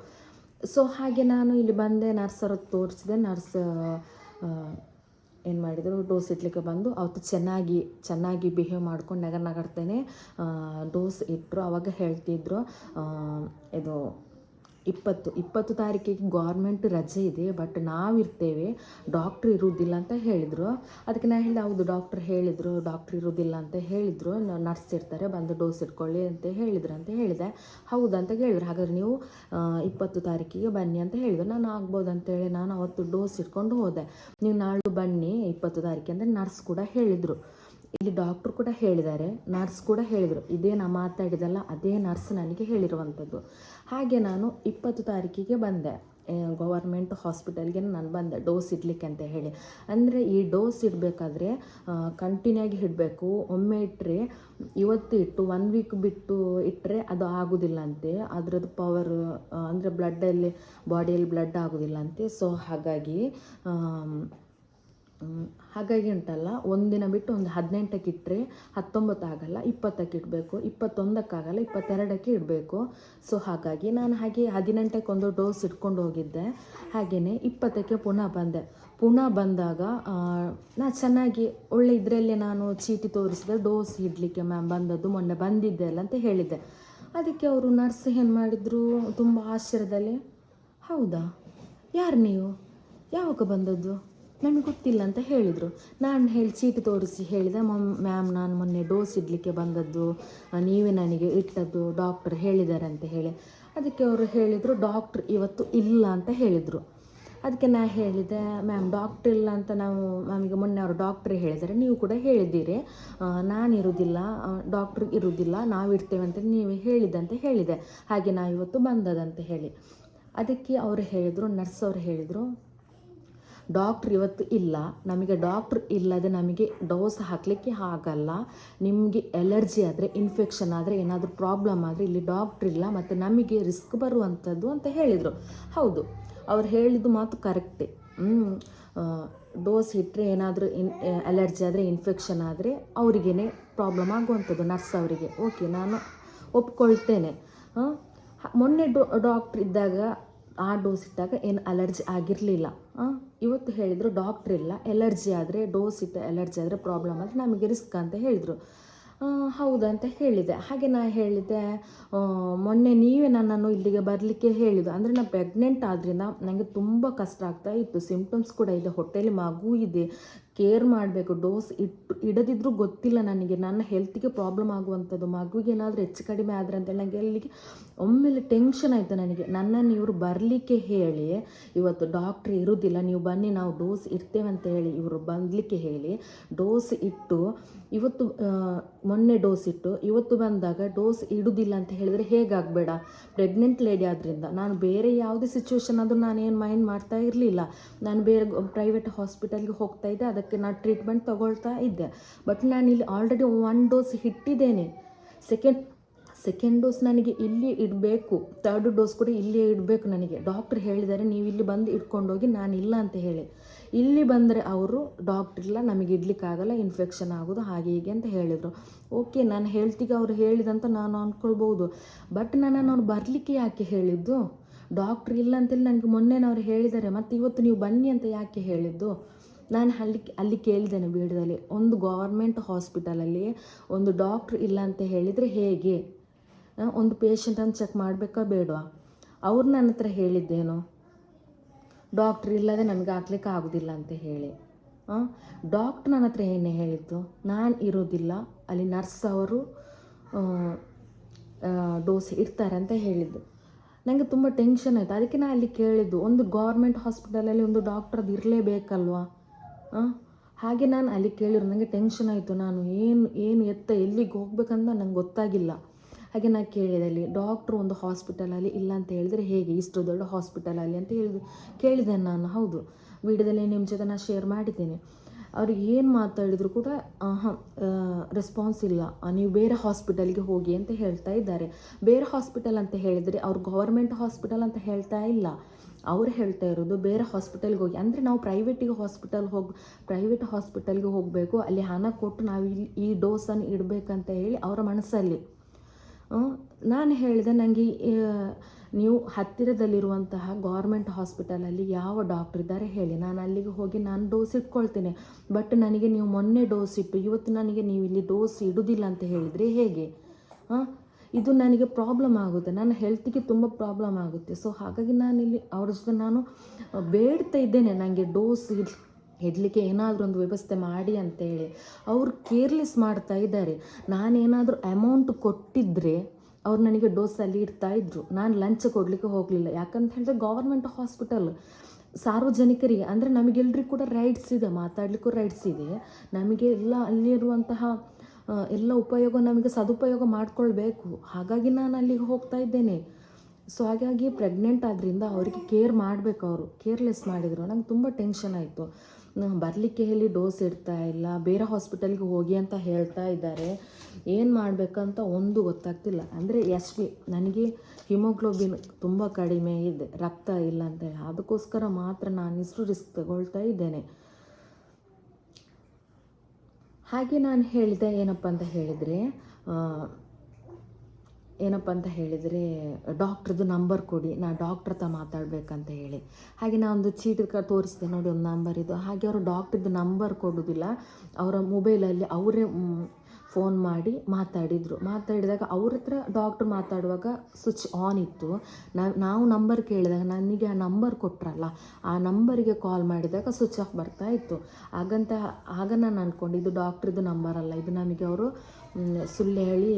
ಸೊ ಹಾಗೆ ನಾನು ಇಲ್ಲಿ ಬಂದೆ ನರ್ಸರ ತೋರಿಸಿದೆ. ನರ್ಸ್ ಏನು ಮಾಡಿದರು ಡೋಸ್ ಇಡ್ಲಿಕ್ಕೆ ಬಂದು ಅವತ್ತು ಚೆನ್ನಾಗಿ ಚೆನ್ನಾಗಿ ಬಿಹೇವ್ ಮಾಡ್ಕೊಂಡು ನಗರ್ ನಗರ್ತೇನೆ ಡೋಸ್ ಇಟ್ಟರು ಅವಾಗ ಹೇಳ್ತಿದ್ರು ಇದು ಇಪ್ಪತ್ತು ಇಪ್ಪತ್ತು ತಾರೀಕಿಗೆ ಗೌರ್ಮೆಂಟ್ ರಜೆ ಇದೆ ಬಟ್ ನಾವಿರ್ತೇವೆ ಡಾಕ್ಟ್ರ್ ಇರುವುದಿಲ್ಲ ಅಂತ ಹೇಳಿದರು. ಅದಕ್ಕೆ ನಾನು ಹೇಳಿದೆ, ಹೌದು ಡಾಕ್ಟ್ರ್ ಹೇಳಿದರು ಡಾಕ್ಟ್ರ್ ಇರುವುದಿಲ್ಲ ಅಂತ ಹೇಳಿದರು. ನರ್ಸ್ ಇರ್ತಾರೆ, ಬಂದು ಡೋಸ್ ಇಟ್ಕೊಳ್ಳಿ ಅಂತ ಹೇಳಿದ್ರು ಅಂತ ಹೇಳಿದೆ. ಹೌದು ಅಂತ ಹೇಳಿದ್ರು ಹಾಗಾದ್ರೆ ನೀವು ಇಪ್ಪತ್ತು ತಾರೀಕಿಗೆ ಬನ್ನಿ ಅಂತ ಹೇಳಿದರು. ನಾನು ಆಗ್ಬೋದು ಅಂತೇಳಿ ನಾನು ಅವತ್ತು ಡೋಸ್ ಇಟ್ಕೊಂಡು ಹೋದೆ. ನೀವು ನಾಳೆ ಬನ್ನಿ, ಇಪ್ಪತ್ತು ತಾರೀಕಿಗೆ ಅಂದರೆ ನರ್ಸ್ ಕೂಡ ಹೇಳಿದರು. ಇಲ್ಲಿ ಡಾಕ್ಟ್ರು ಕೂಡ ಹೇಳಿದ್ದಾರೆ ನರ್ಸ್ ಕೂಡ ಹೇಳಿದರು. ಇದೇ ನಾ ಮಾತಾಡಿದಲ್ಲ ಅದೇ ನರ್ಸ್ ನನಗೆ ಹೇಳಿರುವಂಥದ್ದು. ಹಾಗೆ ನಾನು ಇಪ್ಪತ್ತು ತಾರೀಕಿಗೆ ಬಂದೆ. ಗೌರ್ಮೆಂಟ್ ಹಾಸ್ಪಿಟಲ್ಗೆ ನಾನು ಬಂದೆ. ಡೋಸ್ ಇಡಲಿಕ್ಕೆ ಅಂತ ಹೇಳಿ. ಅಂದರೆ ಈ ಡೋಸ್ ಇಡಬೇಕಾದ್ರೆ ಕಂಟಿನ್ಯೂ ಆಗಿ ಇಡಬೇಕು. ಒಮ್ಮೆ ಇಟ್ಟರೆ ಇವತ್ತು ಇಟ್ಟು ಒನ್ ವೀಕ್ ಬಿಟ್ಟು ಇಟ್ಟರೆ ಅದು ಆಗೋದಿಲ್ಲ ಅಂತೆ. ಅದರದ್ದು ಪವರ್ ಅಂದರೆ ಬ್ಲಡ್ಡಲ್ಲಿ ಬಾಡಿಯಲ್ಲಿ ಬ್ಲಡ್ ಆಗೋದಿಲ್ಲ ಅಂತೆ. ಸೊ ಹಾಗಾಗಿ ಹಾಗಾಗಿ ಉಂಟಲ್ಲ, ಒಂದಿನ ಬಿಟ್ಟು ಒಂದು ಹದಿನೆಂಟಕ್ಕೆ ಇಟ್ಟರೆ ಹತ್ತೊಂಬತ್ತು ಆಗಲ್ಲ ಇಪ್ಪತ್ತಕ್ಕೆ ಇಡಬೇಕು, ಇಪ್ಪತ್ತೊಂದಕ್ಕಾಗಲ್ಲ, ಇಪ್ಪತ್ತೆರಡಕ್ಕೆ ಇಡಬೇಕು. ಸೊ ಹಾಗಾಗಿ ನಾನು ಹಾಗೆ ಹದಿನೆಂಟಕ್ಕೆ ಒಂದು ಡೋಸ್ ಇಟ್ಕೊಂಡು ಹೋಗಿದ್ದೆ. ಹಾಗೆಯೇ ಇಪ್ಪತ್ತಕ್ಕೆ ಪುನಃ ಬಂದೆ. ಪುನಃ ಬಂದಾಗ ನಾ ಚೆನ್ನಾಗಿ ಒಳ್ಳೆ ಇದರಲ್ಲಿ ನಾನು ಚೀಟಿ ತೋರಿಸಿದೆ ಡೋಸ್ ಇಡಲಿಕ್ಕೆ ಮ್ಯಾಮ್ ಬಂದದ್ದು, ಮೊನ್ನೆ ಬಂದಿದ್ದೆ ಅಲ್ಲ ಅಂತ ಹೇಳಿದ್ದೆ. ಅದಕ್ಕೆ ಅವರು ನರ್ಸ್ ಏನು ಮಾಡಿದರು, ತುಂಬ ಆಶ್ಚರ್ಯದಲ್ಲಿ, ಹೌದಾ? ಯಾರು ನೀವು? ಯಾವಾಗ ಬಂದದ್ದು? ನಮಗೆ ಗೊತ್ತಿಲ್ಲ ಅಂತ ಹೇಳಿದರು. ನಾನು ಹೇಳಿ ಚೀಟಿ ತೋರಿಸಿ ಹೇಳಿದೆ, ಮಮ್, ಮ್ಯಾಮ್, ನಾನು ಮೊನ್ನೆ ಡೋಸ್ ಇಡಲಿಕ್ಕೆ ಬಂದದ್ದು ನೀವೇ ನನಗೆ ಇಟ್ಟದ್ದು, ಡಾಕ್ಟರ್ ಹೇಳಿದ್ದಾರೆ ಅಂತ ಹೇಳಿ. ಅದಕ್ಕೆ ಅವರು ಹೇಳಿದರು, ಡಾಕ್ಟ್ರ್ ಇವತ್ತು ಇಲ್ಲ ಅಂತ ಹೇಳಿದರು. ಅದಕ್ಕೆ ನಾ ಹೇಳಿದೆ, ಮ್ಯಾಮ್, ಡಾಕ್ಟ್ರ್ ಇಲ್ಲ ಅಂತ ನಾವು ಮ್ಯಾಮಿಗೆ ಮೊನ್ನೆ ಅವರು ಡಾಕ್ಟ್ರ್ ಹೇಳಿದ್ದಾರೆ ನೀವು ಕೂಡ ಹೇಳಿದ್ದೀರಿ. ನಾನು ಇರುವುದಿಲ್ಲ ಡಾಕ್ಟ್ರ್ ಇರುವುದಿಲ್ಲ ನಾವು ಇಡ್ತೇವೆ ಅಂತ ನೀವೇ ಅಂತ ಹೇಳಿದೆ. ಹಾಗೆ ನಾ ಇವತ್ತು ಬಂದದಂತ ಹೇಳಿ. ಅದಕ್ಕೆ ಅವರು ಹೇಳಿದರು, ನರ್ಸ್ ಅವರು ಹೇಳಿದರು ಡಾಕ್ಟ್ರ್ ಇವತ್ತು ಇಲ್ಲ. ನಮಗೆ ಡಾಕ್ಟ್ರ್ ಇಲ್ಲದೆ ನಮಗೆ ಡೋಸ್ ಹಾಕಲಿಕ್ಕೆ ಆಗಲ್ಲ. ನಿಮಗೆ ಎಲರ್ಜಿ ಆದರೆ, ಇನ್ಫೆಕ್ಷನ್ ಆದರೆ, ಏನಾದರೂ ಪ್ರಾಬ್ಲಮ್ ಆದರೆ ಇಲ್ಲಿ ಡಾಕ್ಟ್ರ್ ಇಲ್ಲ. ಮತ್ತು ನಮಗೆ ರಿಸ್ಕ್ ಬರುವಂಥದ್ದು ಅಂತ ಹೇಳಿದರು. ಹೌದು, ಅವ್ರು ಹೇಳಿದ್ದು ಮಾತು ಕರೆಕ್ಟೇ. ಡೋಸ್ ಇಟ್ಟರೆ ಏನಾದರೂ ಇನ್ ಅಲರ್ಜಿ ಆದರೆ, ಇನ್ಫೆಕ್ಷನ್ ಆದರೆ ಅವರಿಗೇ ಪ್ರಾಬ್ಲಮ್ ಆಗುವಂಥದ್ದು, ನರ್ಸ್ ಅವರಿಗೆ. ಓಕೆ, ನಾನು ಒಪ್ಕೊಳ್ತೇನೆ. ಮೊನ್ನೆ ಡೋ, ಡಾಕ್ಟ್ರ್ ಇದ್ದಾಗ ಆ ಡೋಸ್ ಇಟ್ಟಾಗ ಏನು ಅಲರ್ಜಿ ಆಗಿರಲಿಲ್ಲ. ಇವತ್ತು ಹೇಳಿದರು ಡಾಕ್ಟ್ರ್ ಇಲ್ಲ ಎಲರ್ಜಿ ಆದರೆ, ಡೋಸ್ ಇಟ್ಟ ಎಲರ್ಜಿ ಆದರೆ ಪ್ರಾಬ್ಲಮ್ ಆದರೆ ನಮಗೆ ರಿಸ್ಕ್ ಅಂತ ಹೇಳಿದರು. ಅಂತ ಹೇಳಿದೆ. ಹಾಗೆ ನಾ ಹೇಳಿದೆ ಮೊನ್ನೆ ನೀವೇ ನನ್ನನ್ನು ಇಲ್ಲಿಗೆ ಬರಲಿಕ್ಕೆ ಹೇಳಿದ್ದು. ಅಂದರೆ ನಾನು ಪ್ರೆಗ್ನೆಂಟ್ ಆದ್ದರಿಂದ ನನಗೆ ತುಂಬ ಕಷ್ಟ ಆಗ್ತಾ ಇತ್ತು. ಸಿಂಪ್ಟಮ್ಸ್ ಕೂಡ ಇದೆ ಹೊಟ್ಟೆಯಲ್ಲಿ ಮಗು ಇದೆ ಕೇರ್ ಮಾಡಬೇಕು, ಡೋಸ್ ಇಟ್ಟು, ಇಡದಿದ್ರೂ ಗೊತ್ತಿಲ್ಲ ನನಗೆ. ನನ್ನ ಹೆಲ್ತಿಗೆ ಪ್ರಾಬ್ಲಮ್ ಆಗುವಂಥದ್ದು, ಮಗುವಿಗೆ ಏನಾದರೂ ಹೆಚ್ಚು ಕಡಿಮೆ ಆದರೆ ಅಂತ ನನಗೆ ಅಲ್ಲಿಗೆ ಒಮ್ಮೆಲೆ ಟೆನ್ಷನ್ ಆಯಿತು ನನಗೆ. ನನ್ನನ್ನು ಇವರು ಬರಲಿಕ್ಕೆ ಹೇಳಿ, ಇವತ್ತು ಡಾಕ್ಟ್ರ್ ಇರುವುದಿಲ್ಲ ನೀವು ಬನ್ನಿ, ನಾವು ಡೋಸ್ ಇಡ್ತೇವೆ ಅಂತ ಹೇಳಿ ಇವರು ಬಂದಲಿಕ್ಕೆ ಹೇಳಿ, ಡೋಸ್ ಇಟ್ಟು, ಇವತ್ತು ಮೊನ್ನೆ ಡೋಸ್ ಇಟ್ಟು, ಇವತ್ತು ಬಂದಾಗ ಡೋಸ್ ಇಡುವುದಿಲ್ಲ ಅಂತ ಹೇಳಿದರೆ ಹೇಗಾಗಬೇಡ? ಪ್ರೆಗ್ನೆಂಟ್ ಲೇಡಿ ಆದ್ದರಿಂದ ನಾನು ಬೇರೆ ಯಾವುದೇ ಸಿಚುವೇಶನ್ ಆದರೂ ನಾನೇನು ಮೈಂಡ್ ಮಾಡ್ತಾ ಇರಲಿಲ್ಲ. ನಾನು ಬೇರೆ ಪ್ರೈವೇಟ್ ಹಾಸ್ಪಿಟಲ್ಗೆ ಹೋಗ್ತಾ ಇದ್ದೆ, ಅದಕ್ಕೆ ನಾನು ಟ್ರೀಟ್ಮೆಂಟ್ ತೊಗೊಳ್ತಾ ಇದ್ದೆ. ಬಟ್ ನಾನು ಇಲ್ಲಿ ಆಲ್ರೆಡಿ ಒನ್ ಡೋಸ್ ಇಟ್ಟಿದ್ದೇನೆ ಸೆಕೆಂಡ್ ಸೆಕೆಂಡ್ ಡೋಸ್ ನನಗೆ ಇಲ್ಲಿ ಇಡಬೇಕು. ತರ್ಡ್ ಡೋಸ್ ಕೂಡ ಇಲ್ಲಿಯೇ ಇಡಬೇಕು ನನಗೆ. ಡಾಕ್ಟ್ರ್ ಹೇಳಿದ್ದಾರೆ, ನೀವು ಇಲ್ಲಿ ಬಂದು ಇಟ್ಕೊಂಡೋಗಿ ನಾನು ಇಲ್ಲ ಅಂತ ಹೇಳಿ. ಇಲ್ಲಿ ಬಂದರೆ ಅವರು ಡಾಕ್ಟ್ರ್ ಇಲ್ಲ, ನಮಗೆ ಇಡ್ಲಿಕ್ಕಾಗಲ್ಲ ಇನ್ಫೆಕ್ಷನ್ ಆಗೋದು ಹಾಗೆ ಹೀಗೆ ಅಂತ ಹೇಳಿದರು. ಓಕೆ ನಾನು ಹೇಳ್ತೀಗ ಅವ್ರು ಹೇಳಿದಂತ ನಾನು ಅಂದ್ಕೊಳ್ಬೋದು ಬಟ್ ನನ್ನನ್ನು ಅವ್ರು ಬರಲಿಕ್ಕೆ ಯಾಕೆ ಹೇಳಿದ್ದು? ಡಾಕ್ಟ್ರ್ ಇಲ್ಲ ಅಂತೇಳಿ ನನಗೆ ಮೊನ್ನೆನವ್ರು ಹೇಳಿದ್ದಾರೆ. ಮತ್ತು ಇವತ್ತು ನೀವು ಬನ್ನಿ ಅಂತ ಯಾಕೆ ಹೇಳಿದ್ದು? ನಾನು ಅಲ್ಲಿ ಅಲ್ಲಿ ಕೇಳಿದ್ದೇನೆ ಬೀಡದಲ್ಲಿ, ಒಂದು ಗೌರ್ಮೆಂಟ್ ಹಾಸ್ಪಿಟಲಲ್ಲಿ ಒಂದು ಡಾಕ್ಟ್ರ್ ಇಲ್ಲ ಅಂತ ಹೇಳಿದರೆ ಹೇಗೆ? ಒಂದು ಪೇಷಂಟನ್ನು ಚೆಕ್ ಮಾಡಬೇಕಾ ಬೇಡವಾ? ಅವ್ರು ನನ್ನ ಹತ್ರ ಹೇಳಿದ್ದೇನು? ಡಾಕ್ಟ್ರ್ ಇಲ್ಲದೆ ನನಗೆ ಹಾಕ್ಲಿಕ್ಕೆ ಆಗೋದಿಲ್ಲ ಅಂತ ಹೇಳಿ. ಡಾಕ್ಟ್ರ್ ನನ್ನ ಹತ್ರ ಏನೇ ಹೇಳಿದ್ದು? ನಾನು ಇರೋದಿಲ್ಲ, ಅಲ್ಲಿ ನರ್ಸ್ ಅವರು ಡೋಸ್ ಇರ್ತಾರೆ ಅಂತ ಹೇಳಿದ್ದು. ನನಗೆ ತುಂಬ ಟೆನ್ಷನ್ ಆಯಿತು. ಅದಕ್ಕೆ ನಾನು ಅಲ್ಲಿ ಕೇಳಿದ್ದು, ಒಂದು ಗೌರ್ಮೆಂಟ್ ಹಾಸ್ಪಿಟಲಲ್ಲಿ ಒಂದು ಡಾಕ್ಟ್ರದ್ದು ಇರಲೇಬೇಕಲ್ವಾ? ಹಾಗೆ ನಾನು ಅಲ್ಲಿ ಕೇಳಿದ್ರು ನನಗೆ ಟೆನ್ಷನ್ ಆಯಿತು, ನಾನು ಏನು ಏನು ಎತ್ತ ಎಲ್ಲಿಗೆ ಹೋಗ್ಬೇಕಂತ ನಂಗೆ ಗೊತ್ತಾಗಿಲ್ಲ. ಹಾಗೆ ನಾನು ಕೇಳಿದೆ ಅಲ್ಲಿ ಡಾಕ್ಟ್ರು ಒಂದು ಹಾಸ್ಪಿಟಲಲ್ಲಿ ಇಲ್ಲ ಅಂತ ಹೇಳಿದರೆ ಹೇಗೆ? ಇಷ್ಟು ದೊಡ್ಡ ಹಾಸ್ಪಿಟಲಲ್ಲಿ ಅಂತ ಹೇಳಿದೆ, ಕೇಳಿದೆ ನಾನು, ಹೌದು, ವಿಡಿಯೋದಲ್ಲಿ ನಿಮ್ಮ ಜೊತೆ ನಾನು ಶೇರ್ ಮಾಡಿದ್ದೇನೆ. ಅವ್ರು ಏನು ಮಾತಾಡಿದ್ರು ಕೂಡ ಹಾಂ ರೆಸ್ಪಾನ್ಸ್ ಇಲ್ಲ ನೀವು ಬೇರೆ ಹಾಸ್ಪಿಟಲ್ಗೆ ಹೋಗಿ ಅಂತ ಹೇಳ್ತಾ ಇದ್ದಾರೆ. ಬೇರೆ ಹಾಸ್ಪಿಟಲ್ ಅಂತ ಹೇಳಿದರೆ ಅವ್ರು ಗೌರ್ಮೆಂಟ್ ಹಾಸ್ಪಿಟಲ್ ಅಂತ ಹೇಳ್ತಾ ಇಲ್ಲ. ಅವ್ರು ಹೇಳ್ತಾ ಇರೋದು, ಬೇರೆ ಹಾಸ್ಪಿಟಲ್ಗೆ ಹೋಗಿ, ಅಂದರೆ ನಾವು ಪ್ರೈವೇಟಿಗೆ ಹಾಸ್ಪಿಟಲ್ ಹೋಗಿ ಪ್ರೈವೇಟ್ ಹಾಸ್ಪಿಟಲ್ಗೆ ಹೋಗಬೇಕು, ಅಲ್ಲಿ ಹಣ ಕೊಟ್ಟು ನಾವು ಇಲ್ಲಿ ಈ ಡೋಸನ್ನು ಇಡಬೇಕಂತ ಹೇಳಿ ಅವರ ಮನಸ್ಸಲ್ಲಿ. ನಾನು ಹೇಳಿದೆ ನನಗೆ ನೀವು ಹತ್ತಿರದಲ್ಲಿರುವಂತಹ ಗೌರ್ಮೆಂಟ್ ಹಾಸ್ಪಿಟಲಲ್ಲಿ ಯಾವ ಡಾಕ್ಟ್ರ್ ಇದ್ದಾರೆ ಹೇಳಿ. ನಾನು ಅಲ್ಲಿಗೆ ಹೋಗಿ ನಾನು ಡೋಸ್ ಇಟ್ಕೊಳ್ತೇನೆ. ಬಟ್ ನನಗೆ ನೀವು ಮೊನ್ನೆ ಡೋಸ್ ಇಟ್ಟು, ಇವತ್ತು ನನಗೆ ನೀವು ಇಲ್ಲಿ ಡೋಸ್ ಇಡೋದಿಲ್ಲ ಅಂತ ಹೇಳಿದರೆ ಹೇಗೆ? ಹಾಂ ಇದು ನನಗೆ ಪ್ರಾಬ್ಲಮ್ ಆಗುತ್ತೆ. ನನ್ನ ಹೆಲ್ತಿಗೆ ತುಂಬ ಪ್ರಾಬ್ಲಮ್ ಆಗುತ್ತೆ. ಸೊ ಹಾಗಾಗಿ ನಾನು ಇಲ್ಲಿ ಅವ್ರ ಜೊತೆ ನಾನು ಬೇಡ್ತಾ ಇದ್ದೇನೆ. ನನಗೆ ಡೋಸ್ ಇಡ್ ಇಡಲಿಕ್ಕೆ ಏನಾದರೂ ಒಂದು ವ್ಯವಸ್ಥೆ ಮಾಡಿ ಅಂತೇಳಿ. ಅವರು ಕೇರ್ಲೆಸ್ ಮಾಡ್ತಾ ಇದ್ದಾರೆ. ನಾನೇನಾದರೂ ಅಮೌಂಟ್ ಕೊಟ್ಟಿದ್ದರೆ ಅವ್ರು ನನಗೆ ಡೋಸ್ ಅಲ್ಲಿ ಇಡ್ತಾ ಇದ್ರು. ನಾನು ಲಂಚ್ ಕೊಡಲಿಕ್ಕೆ ಹೋಗಲಿಲ್ಲ. ಯಾಕಂತ ಹೇಳಿದ್ರೆ ಗೌರ್ಮೆಂಟ್ ಹಾಸ್ಪಿಟಲ್ ಸಾರ್ವಜನಿಕರಿಗೆ, ಅಂದರೆ ನಮಗೆಲ್ಲರಿಗೂ ಕೂಡ ರೈಟ್ಸ್ ಇದೆ. ಮಾತಾಡಲಿಕ್ಕೂ ರೈಟ್ಸ್ ಇದೆ. ನಮಗೆ ಎಲ್ಲ ಅಲ್ಲಿರುವಂತಹ ಎಲ್ಲ ಉಪಯೋಗ ನಮಗೆ ಸದುಪಯೋಗ ಮಾಡಿಕೊಳ್ಬೇಕು. ಹಾಗಾಗಿ ನಾನು ಅಲ್ಲಿಗೆ ಹೋಗ್ತಾ ಇದ್ದೇನೆ. ಸೊ ಹಾಗಾಗಿ ಪ್ರೆಗ್ನೆಂಟ್ ಆದ್ದರಿಂದ ಅವರಿಗೆ ಕೇರ್ ಮಾಡಬೇಕು ಅವರು. ಕೇರ್ಲೆಸ್ ಮಾಡಿದರು. ನಂಗೆ ತುಂಬ ಟೆನ್ಷನ್ ಆಯಿತು. ಬರಲಿಕ್ಕೆ ಹೇಳಿ ಡೋಸ್ ಇಡ್ತಾ ಇಲ್ಲ. ಬೇರೆ ಹಾಸ್ಪಿಟಲ್ಗೆ ಹೋಗಿ ಅಂತ ಹೇಳ್ತಾ ಇದ್ದಾರೆ. ಏನು ಮಾಡಬೇಕಂತ ಒಂದು ಗೊತ್ತಾಗ್ತಿಲ್ಲ. ಅಂದರೆ ಎಸ್ ಬಿ ನನಗೆ ಹಿಮೋಗ್ಲೋಬಿನ್ ತುಂಬ ಕಡಿಮೆ ಇದೆ. ರಕ್ತ ಇಲ್ಲ ಅಂತ ಅದಕ್ಕೋಸ್ಕರ ಮಾತ್ರ ನಾನು ಇಷ್ಟು ರಿಸ್ಕ್ ತಗೊಳ್ತಾ ಇದ್ದೇನೆ. ಹಾಗೆ ನಾನು ಹೇಳಿದೆ, ಏನಪ್ಪ ಅಂತ ಹೇಳಿದರೆ ಏನಪ್ಪ ಅಂತ ಹೇಳಿದರೆ, ಡಾಕ್ಟ್ರದ್ದು ನಂಬರ್ ಕೊಡಿ ನಾನು ಡಾಕ್ಟ್ರ್ ಹತ್ರ ಮಾತಾಡಬೇಕಂತ ಹೇಳಿ. ಹಾಗೆ ನಾನು ಒಂದು ಚೀಟಿ ಕಾರ್ಡ್ ತೋರಿಸಿದೆ ನೋಡಿ, ಒಂದು ನಂಬರ್ ಇದು. ಹಾಗೆ ಅವರು ಡಾಕ್ಟ್ರದ್ದು ನಂಬರ್ ಕೊಡೋದಿಲ್ಲ, ಅವರ ಮೊಬೈಲಲ್ಲಿ ಅವರೇ ಫೋನ್ ಮಾಡಿ ಮಾತಾಡಿದರು. ಮಾತಾಡಿದಾಗ ಅವ್ರ ಹತ್ರ ಡಾಕ್ಟ್ರ್ ಮಾತಾಡುವಾಗ ಸ್ವಿಚ್ ಆನ್ ಇತ್ತು. ನಾವು ನಂಬರ್ ಕೇಳಿದಾಗ ನನಗೆ ಆ ನಂಬರ್ ಕೊಟ್ಟರಲ್ಲ ಆ ನಂಬರಿಗೆ ಕಾಲ್ ಮಾಡಿದಾಗ ಸ್ವಿಚ್ ಆಫ್ ಬರ್ತಾ ಇತ್ತು. ಹಾಗಂತ ಆಗ ನಾನು ಅಂದ್ಕೊಂಡು ಇದು ಡಾಕ್ಟ್ರದ್ದು ನಂಬರ್ ಅಲ್ಲ, ಇದು ನಮಗೆ ಅವರು ಸುಳ್ಳು ಹೇಳಿ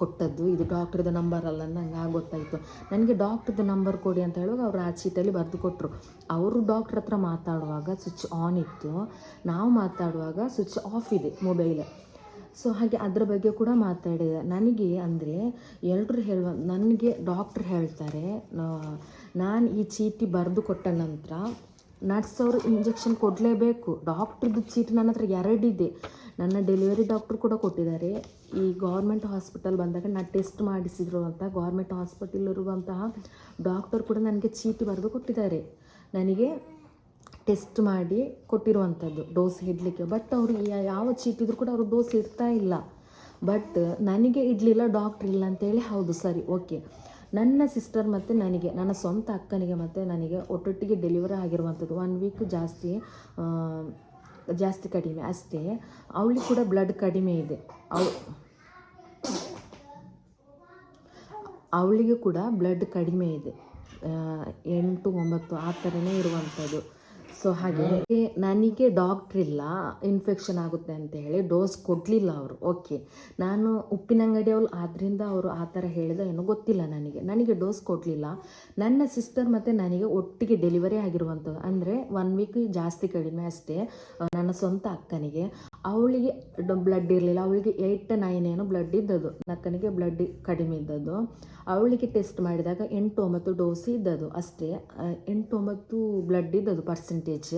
ಕೊಟ್ಟದ್ದು, ಇದು ಡಾಕ್ಟ್ರದ್ದು ನಂಬರ್ ಅಲ್ಲ ನಂಗೆ ಆಗ ಗೊತ್ತಾಯಿತು ನನಗೆ ಡಾಕ್ಟ್ರದ್ದು ನಂಬರ್ ಕೊಡಿ ಅಂತ ಹೇಳುವಾಗ ಅವರು ಆ ಚೀಟಲ್ಲಿ ಬರೆದು ಕೊಟ್ಟರು ಅವರು ಡಾಕ್ಟ್ರ್ ಹತ್ರ ಮಾತಾಡುವಾಗ ಸ್ವಿಚ್ ಆನ್ ಇತ್ತು. ನಾವು ಮಾತಾಡುವಾಗ ಸ್ವಿಚ್ ಆಫ್ ಇದೆ ಮೊಬೈಲ್ ಸೊ ಹಾಗೆ ಅದರ ಬಗ್ಗೆ ಕೂಡ ಮಾತಾಡಿದೆ. ನನಗೆ ಅಂದರೆ ಎಲ್ಲರೂ ಹೇಳುವ, ನನಗೆ ಡಾಕ್ಟ್ರ್ ಹೇಳ್ತಾರೆ ನಾನು ಈ ಚೀಟಿ ಬರೆದು ಕೊಟ್ಟ ನಂತರ ನರ್ಸ್ ಅವರು ಇಂಜೆಕ್ಷನ್ ಕೊಡಲೇಬೇಕು. ಡಾಕ್ಟ್ರದ್ದು ಚೀಟಿ ನನ್ನ ಹತ್ರ ಎರಡಿದೆ. ನನ್ನ ಡೆಲಿವರಿ ಡಾಕ್ಟ್ರು ಕೂಡ ಕೊಟ್ಟಿದ್ದಾರೆ. ಈ ಗೌರ್ಮೆಂಟ್ ಹಾಸ್ಪಿಟಲ್ ಬಂದಾಗ ನಾನು ಟೆಸ್ಟ್ ಮಾಡಿಸಿದ್ರು ಅಂತ ಗೌರ್ಮೆಂಟ್ ಹಾಸ್ಪಿಟಲ್ ಇರುವಂತಹ ಡಾಕ್ಟರ್ ಕೂಡ ನನಗೆ ಚೀಟಿ ಬರೆದು ಕೊಟ್ಟಿದ್ದಾರೆ. ನನಗೆ ಟೆಸ್ಟ್ ಮಾಡಿ ಕೊಟ್ಟಿರುವಂಥದ್ದು ಡೋಸ್ ಇಡಲಿಕ್ಕೆ ಬಟ್ ಅವರು ಯಾವ ಚೀಟಿದ್ರು ಕೂಡ ಅವರು ಡೋಸ್ ಇಡ್ತಾ ಇಲ್ಲ. ಬಟ್ ನನಗೆ ಇಡಲಿಲ್ಲ ಡಾಕ್ಟ್ರ್ ಇಲ್ಲ ಅಂತೇಳಿ ಹೌದು, ಸರಿ ಓಕೆ ನನ್ನ ಸಿಸ್ಟರ್ ಮತ್ತು ನನಗೆ, ನನ್ನ ಸ್ವಂತ ಅಕ್ಕನಿಗೆ ಮತ್ತು ನನಗೆ ಒಟ್ಟೊಟ್ಟಿಗೆ ಡೆಲಿವರಿ ಆಗಿರುವಂಥದ್ದು. ಒನ್ ವೀಕ್ ಜಾಸ್ತಿ ಜಾಸ್ತಿ ಕಡಿಮೆ ಅಷ್ಟೇ. ಅವಳಿಗೆ ಕೂಡ ಬ್ಲಡ್ ಕಡಿಮೆ ಇದೆ. ಅವ್, ಅವಳಿಗೆ ಕೂಡ ಬ್ಲಡ್ ಕಡಿಮೆ ಇದೆ. ಎಂಟು ಒಂಬತ್ತು ಆ ಥರನೇ ಇರುವಂಥದ್ದು. ಸೊ ಹಾಗೆ. ನನಗೆ ಡಾಕ್ಟ್ರ್ ಇಲ್ಲ ಇನ್ಫೆಕ್ಷನ್ ಆಗುತ್ತೆ ಅಂತ ಹೇಳಿ ಡೋಸ್ ಕೊಡಲಿಲ್ಲ ಅವರು. ಓಕೆ ನಾನು ಉಪ್ಪಿನಂಗಡಿಯವ್ರು ಆದ್ದರಿಂದ ಅವರು ಆ ಥರ ಹೇಳಿದ ಏನೋ ಗೊತ್ತಿಲ್ಲ ನನಗೆ. ನನಗೆ ಡೋಸ್ ಕೊಡಲಿಲ್ಲ. ನನ್ನ ಸಿಸ್ಟರ್ ಮತ್ತು ನನಗೆ ಒಟ್ಟಿಗೆ ಡೆಲಿವರಿ ಆಗಿರುವಂಥದ್ದು. ಅಂದರೆ ಒನ್ ವೀಕ್ ಜಾಸ್ತಿ ಕಡಿಮೆ ಅಷ್ಟೇ ನನ್ನ ಸ್ವಂತ ಅಕ್ಕನಿಗೆ. ಅವಳಿಗೆ ಬ್ಲಡ್ ಇರಲಿಲ್ಲ. ಅವಳಿಗೆ ಏಯ್ಟ್ ನೈನ್ ಏನು ಬ್ಲಡ್ ಇದ್ದದ್ದು. ನಕ್ಕನಿಗೆ ಬ್ಲಡ್ ಕಡಿಮೆ ಇದ್ದದ್ದು. ಅವಳಿಗೆ ಟೆಸ್ಟ್ ಮಾಡಿದಾಗ ಎಂಟು ಒಂಬತ್ತು ಡೋಸ್ ಇದ್ದದ್ದು ಅಷ್ಟೇ. ಎಂಟು ಒಂಬತ್ತು ಬ್ಲಡ್ ಇದ್ದದ್ದು ಪರ್ಸೆಂಟೇಜ್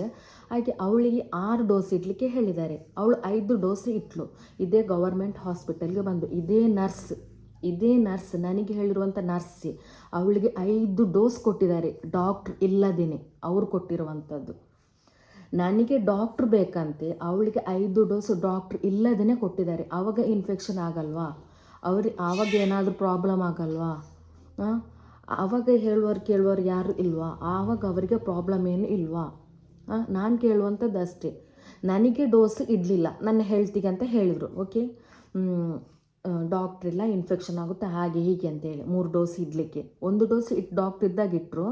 ಹಾಗೆ ಅವಳಿಗೆ ಆರು ಡೋಸ್ ಇಡಲಿಕ್ಕೆ ಹೇಳಿದ್ದಾರೆ. ಅವಳು ಐದು ಡೋಸ್ ಇಟ್ಲು. ಇದೇ ಗೌರ್ಮೆಂಟ್ ಹಾಸ್ಪಿಟಲ್ಗೆ ಬಂದು. ಇದೇ ನರ್ಸ್ ಇದೇ ನರ್ಸ್ ನನಗೆ ಹೇಳಿರುವಂಥ ನರ್ಸ್ ಅವಳಿಗೆ ಐದು ಡೋಸ್ ಕೊಟ್ಟಿದ್ದಾರೆ. ಡಾಕ್ಟ್ರ್ ಇಲ್ಲದೇನೆ. ಅವರು ಕೊಟ್ಟಿರುವಂಥದ್ದು ನನಗೆ ಡಾಕ್ಟ್ರ್ ಬೇಕಂತೆ, ಅವಳಿಗೆ ಐದು ಡೋಸ್ ಡಾಕ್ಟ್ರ್ ಇಲ್ಲದೇ ಕೊಟ್ಟಿದ್ದಾರೆ. ಆವಾಗ ಇನ್ಫೆಕ್ಷನ್ ಆಗಲ್ವಾ? ಅವ್ರಿ ಆವಾಗ ಏನಾದರೂ ಪ್ರಾಬ್ಲಮ್ ಆಗಲ್ವಾ? ಆವಾಗ ಹೇಳುವವ್ರು ಕೇಳುವವ್ರು ಯಾರು ಇಲ್ವಾ? ಆವಾಗ ಅವರಿಗೆ ಪ್ರಾಬ್ಲಮ್ ಏನು ಇಲ್ವಾ? ನಾನು ಕೇಳುವಂಥದ್ದು ಅಷ್ಟೇ ನನಗೆ ಡೋಸ್ ಇಡಲಿಲ್ಲ. ನನ್ನ ಹೆಲ್ತಿಗೆ ಅಂತ ಹೇಳಿದರು. ಓಕೆ ಡಾಕ್ಟ್ರ್ ಇಲ್ಲ ಇನ್ಫೆಕ್ಷನ್ ಆಗುತ್ತೆ, ಹಾಗೆ ಹೀಗೆ ಅಂತೇಳಿ. ಮೂರು ಡೋಸ್ ಇಡಲಿಕ್ಕೆ. ಒಂದು ಡೋಸ್ ಇಟ್ ಡಾಕ್ಟ್ರ್ ಇದ್ದಾಗ ಇಟ್ಟರು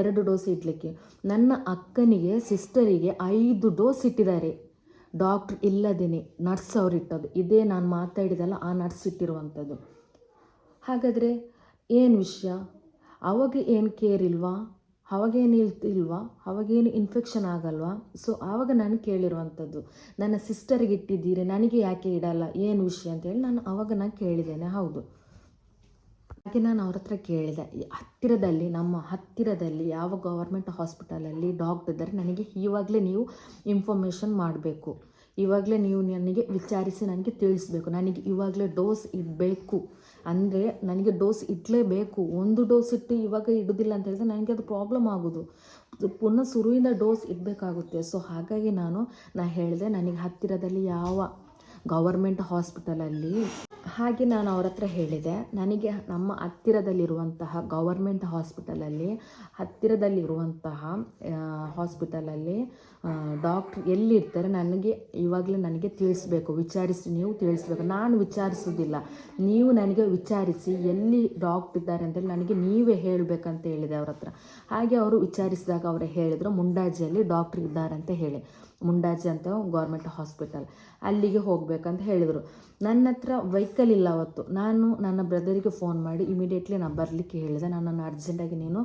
ಎರಡು ಡೋಸ್ ಇಡಲಿಕ್ಕೆ. ನನ್ನ ಅಕ್ಕನಿಗೆ ಸಿಸ್ಟರಿಗೆ ಐದು ಡೋಸ್ ಇಟ್ಟಿದ್ದಾರೆ. ಡಾಕ್ಟ್ರ್ ಇಲ್ಲದೇನೆ ನರ್ಸ್ ಅವ್ರು ಇಟ್ಟದ್ದು. ಇದೇ ನಾನು ಮಾತಾಡಿದಲ್ಲ, ಆ ನರ್ಸ್ ಇಟ್ಟಿರುವಂಥದ್ದು. ಹಾಗಾದರೆ ಏನು ವಿಷಯ? ಅವಾಗ ಏನು ಕೇರ್ ಇಲ್ವಾ? ಅವಾಗೇನು ಇಲ್ವಾ? ಅವಾಗೇನು ಇನ್ಫೆಕ್ಷನ್ ಆಗಲ್ವಾ? ಸೊ ಆವಾಗ ನಾನು ಕೇಳಿರುವಂಥದ್ದು, ನನ್ನ ಸಿಸ್ಟರಿಗೆ ಇಟ್ಟಿದ್ದೀರಿ, ನನಗೆ ಯಾಕೆ ಇಡಲ್ಲ, ಏನು ವಿಷಯ ಅಂತೇಳಿ ನಾನು ಆವಾಗ ನಾನು ಕೇಳಿದ್ದೇನೆ, ಹೌದು. ಹಾಗೆ ನಾನು ಅವ್ರ ಹತ್ರ ಕೇಳಿದೆ ಹತ್ತಿರದಲ್ಲಿ, ನಮ್ಮ ಹತ್ತಿರದಲ್ಲಿ, ಯಾವ ಗೌರ್ಮೆಂಟ್ ಹಾಸ್ಪಿಟಲಲ್ಲಿ ಡಾಕ್ಟರ್ ಇದ್ದಾರೆ, ನನಗೆ ಇವಾಗಲೇ ನೀವು ಇನ್ಫಾರ್ಮೇಷನ್ ಮಾಡಬೇಕು. ಇವಾಗಲೇ ನೀವು ನನಗೆ ವಿಚಾರಿಸಿ, ನನಗೆ ತಿಳಿಸ್ಬೇಕು. ನನಗೆ ಇವಾಗಲೇ ಡೋಸ್ ಇಡಬೇಕು. ಅಂದರೆ ನನಗೆ ಡೋಸ್ ಇಡಲೇಬೇಕು. ಒಂದು ಡೋಸ್ ಇಟ್ಟು ಇವಾಗ ಇಡೋದಿಲ್ಲ ಅಂತ ಹೇಳಿದ್ರೆ ನನಗೆ ಅದು ಪ್ರಾಬ್ಲಮ್ ಆಗೋದು. ಪುನಃ ಶುರುವಿಂದ ಡೋಸ್ ಇಡಬೇಕಾಗುತ್ತೆ. ಸೊ ಹಾಗಾಗಿ ನಾನು, ನಾ ಹೇಳಿದೆ, ನನಗೆ ಹತ್ತಿರದಲ್ಲಿ ಯಾವ ಗವರ್ಮೆಂಟ್ ಹಾಸ್ಪಿಟಲಲ್ಲಿ. ಹಾಗೆ ನಾನು ಅವ್ರ ಹತ್ರ ಹೇಳಿದೆ, ನನಗೆ ನಮ್ಮ ಹತ್ತಿರದಲ್ಲಿರುವಂತಹ ಗವರ್ಮೆಂಟ್ ಹಾಸ್ಪಿಟಲಲ್ಲಿ, ಹತ್ತಿರದಲ್ಲಿರುವಂತಹ ಹಾಸ್ಪಿಟಲಲ್ಲಿ ಡಾಕ್ಟ್ರ್ ಎಲ್ಲಿರ್ತಾರೆ ನನಗೆ ಇವಾಗಲೇ ನನಗೆ ತಿಳಿಸ್ಬೇಕು. ವಿಚಾರಿಸಿ, ನೀವು ತಿಳಿಸ್ಬೇಕು. ನಾನು ವಿಚಾರಿಸೋದಿಲ್ಲ ನೀವು ನನಗೆ ವಿಚಾರಿಸಿ, ಎಲ್ಲಿ ಡಾಕ್ಟ್ರ್ ಇದ್ದಾರೆ ಅಂತೇಳಿ ನನಗೆ ನೀವೇ ಹೇಳಬೇಕಂತ ಹೇಳಿದೆ ಅವ್ರ ಹತ್ರ. ಹಾಗೆ ಅವರು ವಿಚಾರಿಸಿದಾಗ ಅವರು ಹೇಳಿದರು, ಮುಂಡಾಜಿಯಲ್ಲಿ ಡಾಕ್ಟ್ರ್ ಇದ್ದಾರೆ ಅಂತ ಹೇಳಿ. ಮುಂಡಾಜಿ ಅಂತ ಗೌರ್ಮೆಂಟ್ ಹಾಸ್ಪಿಟಲ್. ಅಲ್ಲಿಗೆ ಹೋಗ್ಬೇಕಂತ ಹೇಳಿದರು. ನನ್ನ ಹತ್ರ ವೆಹಿಕಲ್ ಇಲ್ಲ ಅವತ್ತು. ನಾನು ನನ್ನ ಬ್ರದರಿಗೆ ಫೋನ್ ಮಾಡಿ ಇಮಿಡಿಯೇಟ್ಲಿ ನಾನು ಬರಲಿಕ್ಕೆ ಹೇಳಿದೆ. ನನ್ನನ್ನು ಅರ್ಜೆಂಟಾಗಿ ನೀನು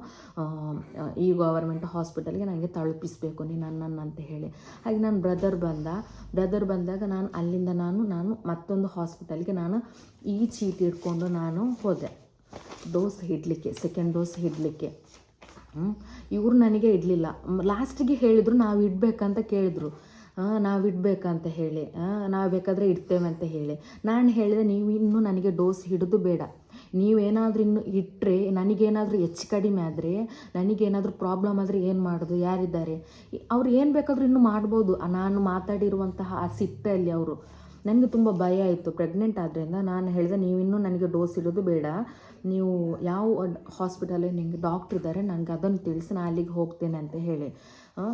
ಈ ಗೌರ್ಮೆಂಟ್ ಹಾಸ್ಪಿಟಲ್ಗೆ ನನಗೆ ತಲುಪಿಸಬೇಕು. ನೀನು ನನ್ನನ್ನು ಅಂತ ಹೇಳಿ. ಹಾಗೆ ನನ್ನ ಬ್ರದರ್ ಬಂದ. ಬ್ರದರ್ ಬಂದಾಗ ನಾನು ಅಲ್ಲಿಂದ ನಾನು ನಾನು ಮತ್ತೊಂದು ಹಾಸ್ಪಿಟಲ್ಗೆ ನಾನು ಈ ಚೀಟಿ ಇಟ್ಕೊಂಡು ನಾನು ಹೋದೆ. ಡೋಸ್ ಹಿಡಲಿಕ್ಕೆ ಸೆಕೆಂಡ್ ಡೋಸ್ ಹಿಡಲಿಕ್ಕೆ. ಇವರು ನನಗೆ ಇಡಲಿಲ್ಲ. ಲಾಸ್ಟಿಗೆ ಹೇಳಿದರು, ನಾವು ಇಡಬೇಕಂತ ಕೇಳಿದರು. ನಾವು ಇಡಬೇಕಂತ ಹೇಳಿ. ನಾವು ಬೇಕಾದರೆ ಇಡ್ತೇವೆ ಅಂತ ಹೇಳಿ. ನಾನು ಹೇಳಿದೆ, ನೀವು ಇನ್ನೂ ನನಗೆ ಡೋಸ್ ಹಿಡಿದು ಬೇಡ. ನೀವೇನಾದರೂ ಇನ್ನು ಇಟ್ಟರೆ ನನಗೇನಾದರೂ ಹೆಚ್ಚು ಕಡಿಮೆ ಆದರೆ, ನನಗೇನಾದರೂ ಪ್ರಾಬ್ಲಮ್ ಆದರೆ ಏನು ಮಾಡೋದು? ಯಾರಿದ್ದಾರೆ? ಅವ್ರು ಏನು ಬೇಕಾದರೂ ಇನ್ನೂ ಮಾಡ್ಬೋದು. ನಾನು ಮಾತಾಡಿರುವಂತಹ ಆ ಸಿಟ್ಟಲ್ಲಿ ಅವರು. ನನಗೆ ತುಂಬ ಭಯ ಆಯಿತು. ಪ್ರೆಗ್ನೆಂಟ್ ಆದ್ದರಿಂದ ನಾನು ಹೇಳಿದೆ ನೀವಿನ್ನೂ ನನಗೆ ಡೋಸ್ ಇಡೋದು ಬೇಡ. ನೀವು ಯಾವ ಹಾಸ್ಪಿಟಲಲ್ಲಿ ನಿಮಗೆ ಡಾಕ್ಟ್ರ್ ಇದ್ದಾರೆ ನನಗೆ ಅದನ್ನು ತಿಳಿಸಿ ನಾನು ಅಲ್ಲಿಗೆ ಹೋಗ್ತೇನೆ ಅಂತ ಹೇಳಿ.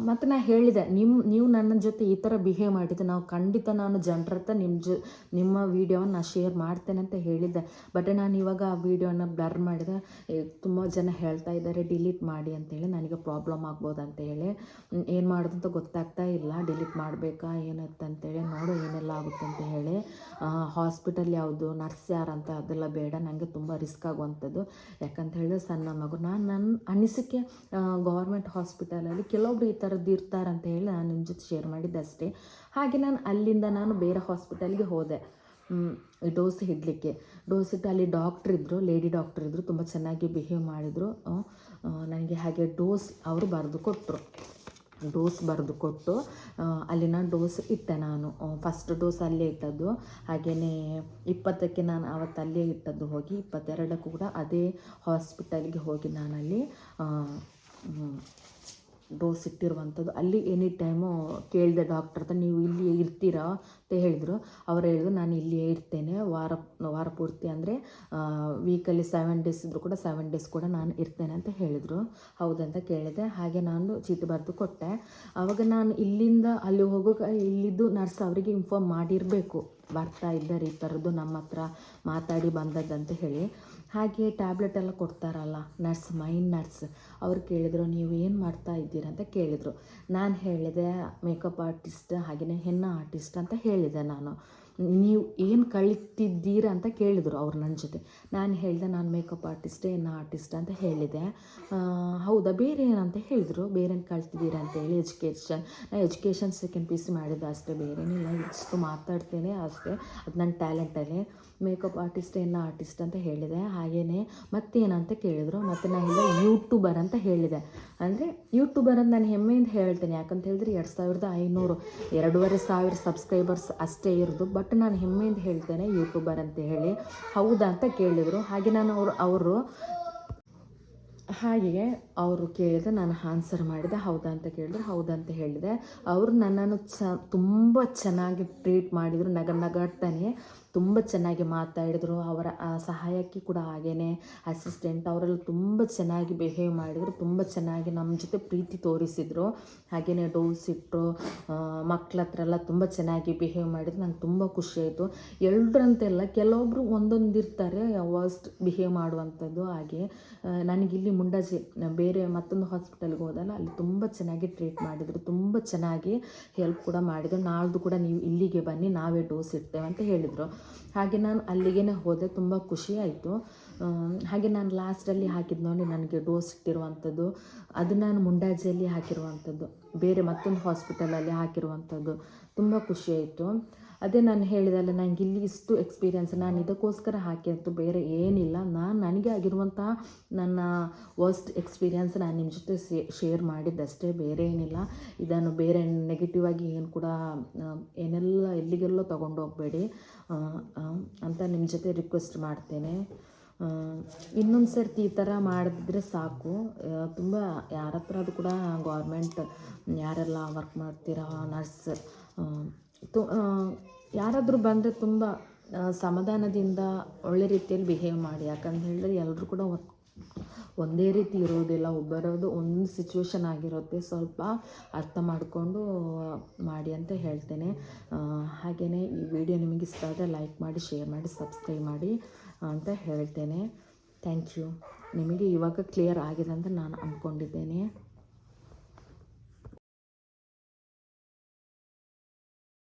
ಮತ್ತು ನಾನು ಹೇಳಿದೆ ನಿಮ್ಮ ನೀವು ನನ್ನ ಜೊತೆ ಈ ಥರ ಬಿಹೇವ್ ಮಾಡಿದ್ದೆ ನಾವು ಖಂಡಿತ ನಾನು ಜನರ ಹತ್ರ ನಿಮ್ಮ ಜೊ, ನಿಮ್ಮ ವೀಡಿಯೋವನ್ನು ನಾನು ಶೇರ್ ಮಾಡ್ತೇನೆ ಅಂತ ಹೇಳಿದ್ದೆ. ಬಟ್ ನಾನು ಇವಾಗ ಆ ವೀಡಿಯೋನ ಬ್ಲರ್ ಮಾಡಿದೆ. ತುಂಬ ಜನ ಹೇಳ್ತಾ ಇದ್ದಾರೆ ಡಿಲೀಟ್ ಮಾಡಿ ಅಂತೇಳಿ ನನಗೆ ಪ್ರಾಬ್ಲಮ್ ಆಗ್ಬೋದು ಅಂತೇಳಿ ಏನು ಮಾಡೋದು ಗೊತ್ತಾಗ್ತಾ ಇಲ್ಲ ಡಿಲೀಟ್ ಮಾಡಬೇಕಾ, ಏನಂತ ಅಂತೇಳಿ ನೋಡು ಏನೆಲ್ಲ ಆಗುತ್ತೆ ಅಂತ ಹೇಳಿ. ಹಾಸ್ಪಿಟಲ್ ಯಾವುದು ನರ್ಸ್ ಯಾರಂತ ಅದೆಲ್ಲ ಬೇಡ ನನಗೆ ತುಂಬ ರಿಸ್ಕ್ ಆಗುವಂಥದ್ದು. ಯಾಕಂತ ಹೇಳಿದ್ರೆ ಸಣ್ಣ ಮಗು, ನಾನು ನನ್ನ ಅನಿಸಿಕೆ ಗೌರ್ಮೆಂಟ್ ಹಾಸ್ಪಿಟಲಲ್ಲಿ ಕೆಲವೊಬ್ರು ಈ ಥರದ್ದು ಇರ್ತಾರಂತ ಹೇಳಿ ನಾನು ನಿಮ್ಮ ಜೊತೆ ಶೇರ್ ಮಾಡಿದ್ದೆ ಅಷ್ಟೇ. ಹಾಗೆ ನಾನು ಅಲ್ಲಿಂದ ನಾನು ಬೇರೆ ಹಾಸ್ಪಿಟಲ್ಗೆ ಹೋದೆ. ಡೋಸ್ ಇಡಲಿಕ್ಕೆ ಡೋಸ್ ಇಟ್ಟು ಅಲ್ಲಿ ಡಾಕ್ಟ್ರ್ ಇದ್ದರು ಲೇಡಿ ಡಾಕ್ಟ್ರ್ ಇದ್ದರು ತುಂಬ ಚೆನ್ನಾಗಿ ಬಿಹೇವ್ ಮಾಡಿದರು. ನನಗೆ ಹಾಗೆ ಡೋಸ್ ಅವರು ಬರೆದು ಕೊಟ್ಟರು ಡೋಸ್ ಬರೆದು ಕೊಟ್ಟು ಅಲ್ಲಿನ ಡೋಸ್ ಇಟ್ಟೆ ನಾನು. ಫಸ್ಟ್ ಡೋಸ್ ಅಲ್ಲೇ ಇಟ್ಟದ್ದು. ಹಾಗೆಯೇ ಇಪ್ಪತ್ತಕ್ಕೆ ನಾನು ಅವತ್ತು ಅಲ್ಲೇ ಇಟ್ಟದ್ದು ಹೋಗಿ, ಇಪ್ಪತ್ತೆರಡಕ್ಕೂ ಕೂಡ ಅದೇ ಹಾಸ್ಪಿಟಲ್ಗೆ ಹೋಗಿ ನಾನಲ್ಲಿ ಡೋಸ್ ಇಟ್ಟಿರುವಂಥದ್ದು. ಅಲ್ಲಿ ಎನಿ ಟೈಮು ಕೇಳಿದೆ ಡಾಕ್ಟರ್ ಹತ್ರ ನೀವು ಇಲ್ಲಿ ಇರ್ತೀರಾ ಅಂತ ಹೇಳಿದರು. ಅವ್ರು ಹೇಳಿದ್ರು, ನಾನು ಇಲ್ಲಿಯೇ ಇರ್ತೇನೆ. ವಾರ ವಾರ ಪೂರ್ತಿ ಅಂದರೆ ವೀಕಲ್ಲಿ ಸೆವೆನ್ ಡೇಸ್ ಇದ್ದರೂ ಕೂಡ ಸೆವೆನ್ ಡೇಸ್ ಕೂಡ ನಾನು ಇರ್ತೇನೆ ಅಂತ ಹೇಳಿದರು. ಹೌದಂತ ಕೇಳಿದೆ. ಹಾಗೆ ನಾನು ಚೀಟಿ ಬರೆದು ಕೊಟ್ಟೆ. ಆವಾಗ ನಾನು ಇಲ್ಲಿಂದ ಅಲ್ಲಿ ಹೋಗೋಕೆ ಇಲ್ಲಿದ್ದು ನರ್ಸ್ ಅವರಿಗೆ ಇನ್ಫಾರ್ಮ್ ಮಾಡಿರಬೇಕು. ಬರ್ತಾ ಇದ್ದಾರೆ ಈ ಥರದ್ದು ನಮ್ಮ ಹತ್ರ ಮಾತಾಡಿ ಬಂದದ್ದಂತ ಹೇಳಿ. ಹಾಗೆ ಟ್ಯಾಬ್ಲೆಟ್ ಎಲ್ಲ ಕೊಡ್ತಾರಲ್ಲ ನರ್ಸ್ ಮೈನ್ ನರ್ಸ್ ಅವ್ರು ಕೇಳಿದರು, ನೀವು ಏನು ಮಾಡ್ತಾ ಇದ್ದೀರಾ? ಅಂತ ಕೇಳಿದರು. ನಾನು ಹೇಳಿದೆ ಮೇಕಪ್ ಆರ್ಟಿಸ್ಟ್ ಹಾಗೆಯೇ ಹೆಣ್ಣು ಆರ್ಟಿಸ್ಟ್ ಅಂತ ಹೇಳಿದೆ ನಾನು. ನೀವು ಏನು ಕಳಿತಿದ್ದೀರಾ ಅಂತ ಕೇಳಿದರು ಅವ್ರು ನನ್ನ ಜೊತೆ. ನಾನು ಹೇಳಿದೆ, ನಾನು ಮೇಕಪ್ ಆರ್ಟಿಸ್ಟ್ ಏನು ಆರ್ಟಿಸ್ಟ್ ಅಂತ ಹೇಳಿದೆ. ಹೌದಾ, ಬೇರೆ ಏನಂತ ಹೇಳಿದರು. ಬೇರೆ ಏನು ಅಂತ ಹೇಳಿ ಎಜುಕೇಷನ್ ನಾನು ಎಜುಕೇಷನ್ ಸೆಕೆಂಡ್ ಪಿ ಸಿ ಮಾಡಿದ್ದು ಅಷ್ಟೇ, ಬೇರೇನಿಲ್ಲ, ಇಷ್ಟು ಮಾತಾಡ್ತೇನೆ ಅಷ್ಟೇ. ಅದು ನನ್ನ ಟ್ಯಾಲೆಂಟಲ್ಲೇ ಮೇಕಪ್ ಆರ್ಟಿಸ್ಟ್ ಏನು ಆರ್ಟಿಸ್ಟ್ ಅಂತ ಹೇಳಿದೆ. ಹಾಗೆಯೇ ಮತ್ತೇನಂತ ಕೇಳಿದರು. ಮತ್ತು ನಾನು ಹೇಳಿದೆ ಯೂಟ್ಯೂಬರ್ ಅಂತ ಹೇಳಿದೆ. ಅಂದರೆ ಯೂಟ್ಯೂಬರ್ ಅಂತ ನಾನು ಹೆಮ್ಮೆಯಿಂದ ಹೇಳ್ತೇನೆ. ಯಾಕಂತ ಹೇಳಿದ್ರೆ ಎರಡು ಸಾವಿರದ ಐನೂರು, ಎರಡೂವರೆ ಸಾವಿರ ಸಬ್ಸ್ಕ್ರೈಬರ್ಸ್ ಅಷ್ಟೇ ಇರೋದು. ಬಟ್ ನಾನು ಹೆಮ್ಮೆಯಿಂದ ಹೇಳ್ತೇನೆ ಯೂಟ್ಯೂಬರ್ ಅಂತ ಹೇಳಿ. ಹೌದಾ ಅಂತ ಕೇಳಿದರು. ಹಾಗೆ ನಾನು ಅವರು ಅವರು ಹಾಗೆ ಅವರು ಕೇಳಿದೆ ನಾನು ಆನ್ಸರ್ ಮಾಡಿದೆ. ಹೌದಾ ಅಂತ ಕೇಳಿದ್ರೆ. ಹೌದಾ ಅಂತ ಹೇಳಿದೆ. ಅವರು ನನ್ನನ್ನು ಚ, ತುಂಬ ಚೆನ್ನಾಗಿ ಟ್ರೀಟ್ ಮಾಡಿದರು. ನಗ, ನಗಾಡ್ತಾನೆ. ತುಂಬ ಚೆನ್ನಾಗಿ ಮಾತಾಡಿದರು. ಅವರ ಸಹಾಯಕ್ಕೆ ಕೂಡ ಹಾಗೇ ಅಸಿಸ್ಟೆಂಟ್ ಅವರೆಲ್ಲ ತುಂಬ ಚೆನ್ನಾಗಿ ಬಿಹೇವ್ ಮಾಡಿದರು. ತುಂಬ ಚೆನ್ನಾಗಿ ನಮ್ಮ ಜೊತೆ ಪ್ರೀತಿ ತೋರಿಸಿದರು. ಹಾಗೆಯೇ ಡೋಸ್ ಇಟ್ಟರು ಮಕ್ಳ ಹತ್ರ ಎಲ್ಲ ತುಂಬ ಚೆನ್ನಾಗಿ ಬಿಹೇವ್ ಮಾಡಿದ್ರು. ನಂಗೆ ತುಂಬ ಖುಷಿಯಾಯಿತು ಎಲ್ಲರಂತೆಲ್ಲ ಕೆಲವೊಬ್ಬರು ಒಂದೊಂದು ಇರ್ತಾರೆ ವರ್ಸ್ಟ್ ಬಿಹೇವ್ ಮಾಡುವಂಥದ್ದು ಹಾಗೆ. ನನಗಿಲ್ಲಿ ಮುಂಡಾಜಿ, ಬೇರೆ ಮತ್ತೊಂದು ಹಾಸ್ಪಿಟಲ್ಗೆ ಹೋದಲ್ಲ, ಅಲ್ಲಿ ತುಂಬ ಚೆನ್ನಾಗಿ ಟ್ರೀಟ್ ಮಾಡಿದರು. ತುಂಬ ಚೆನ್ನಾಗಿ ಹೆಲ್ಪ್ ಕೂಡ ಮಾಡಿದರು. ನಾಳ್ದು ಕೂಡ ನೀವು ಇಲ್ಲಿಗೆ ಬನ್ನಿ, ನಾವೇ ಡೋಸ್ ಇಡ್ತೇವೆ ಅಂತ ಹೇಳಿದರು. ಹಾಗೆ ನಾನು ಅಲ್ಲಿಗೆ ಹೋದೆ, ತುಂಬ ಖುಷಿ ಆಯಿತು. ಹಾಗೆ ನಾನು ಲಾಸ್ಟಲ್ಲಿ ಹಾಕಿದ್ದು ನೋಡಿ ನನಗೆ ಡೋಸ್ ಇಟ್ಟಿರುವಂಥದ್ದು ಅದು ನಾನು ಮುಂಡಾಜಿಯಲ್ಲಿ ಹಾಕಿರುವಂಥದ್ದು ಬೇರೆ ಮತ್ತೊಂದು ಹಾಸ್ಪಿಟಲಲ್ಲಿ ಹಾಕಿರುವಂಥದ್ದು ತುಂಬ ಖುಷಿಯಾಯಿತು ಅದೇ ನಾನು ಹೇಳಿದಲ್ಲ ನನಗೆ ಇಲ್ಲಿ ಇಷ್ಟು ಎಕ್ಸ್ಪೀರಿಯನ್ಸ್ ನಾನು ಇದಕ್ಕೋಸ್ಕರ ಹಾಕಿ ಅಂತೂ ಬೇರೆ ಏನಿಲ್ಲ. ನಾನು ನನಗೆ ಆಗಿರುವಂಥ ನನ್ನ ವರ್ಸ್ಟ್ ಎಕ್ಸ್ಪೀರಿಯನ್ಸ್ ನಾನು ನಿಮ್ಮ ಜೊತೆ ಶೇರ್ ಮಾಡಿದ್ದಷ್ಟೇ, ಬೇರೆ ಏನಿಲ್ಲ. ಇದನ್ನು ಬೇರೆ ನೆಗೆಟಿವ್ ಆಗಿ ಏನು ಕೂಡ ಏನೆಲ್ಲ ಎಲ್ಲಿಗೆಲ್ಲೋ ತೊಗೊಂಡು ಹೋಗಬೇಡಿ. ಅಂತ ನಿಮ್ಮ ಜೊತೆ ರಿಕ್ವೆಸ್ಟ್ ಮಾಡ್ತೇನೆ. ಇನ್ನೊಂದು ಸರ್ತಿ ಈ ಥರ ಮಾಡಿದ್ರೆ ಸಾಕು. ತುಂಬ ಯಾರ ಹತ್ರ ಅದು ಕೂಡ ಗೌರ್ಮೆಂಟ್ ಯಾರೆಲ್ಲ ವರ್ಕ್ ಮಾಡ್ತೀರಾ ನರ್ಸ್ ತು ಯಾರಾದರೂ ಬಂದರೆ ತುಂಬ ಸಮಾಧಾನದಿಂದ ಒಳ್ಳೆ ರೀತಿಯಲ್ಲಿ ಬಿಹೇವ್ ಮಾಡಿ. ಯಾಕಂತ ಹೇಳಿದ್ರೆ ಎಲ್ಲರೂ ಕೂಡ ಒಂದೇ ರೀತಿ ಇರೋದಿಲ್ಲ. ಒಬ್ಬರದು ಒಂದು ಸಿಚುವೇಶನ್ ಆಗಿರುತ್ತೆ. ಸ್ವಲ್ಪ ಅರ್ಥ ಮಾಡಿಕೊಂಡು ಮಾಡಿ ಅಂತ ಹೇಳ್ತೇನೆ. ಹಾಗೆಯೇ ಈ ವಿಡಿಯೋ ನಿಮಗೆ ಇಷ್ಟ ಆದರೆ ಲೈಕ್ ಮಾಡಿ ಶೇರ್ ಮಾಡಿ ಸಬ್ಸ್ಕ್ರೈಬ್ ಮಾಡಿ ಅಂತ ಹೇಳ್ತೇನೆ. ಥ್ಯಾಂಕ್ ಯು ನಿಮಗೆ ಇವಾಗ ಕ್ಲಿಯರ್ ಆಗಿದೆ ಅಂತ ನಾನು ಅಂದ್ಕೊಂಡಿದ್ದೇನೆ.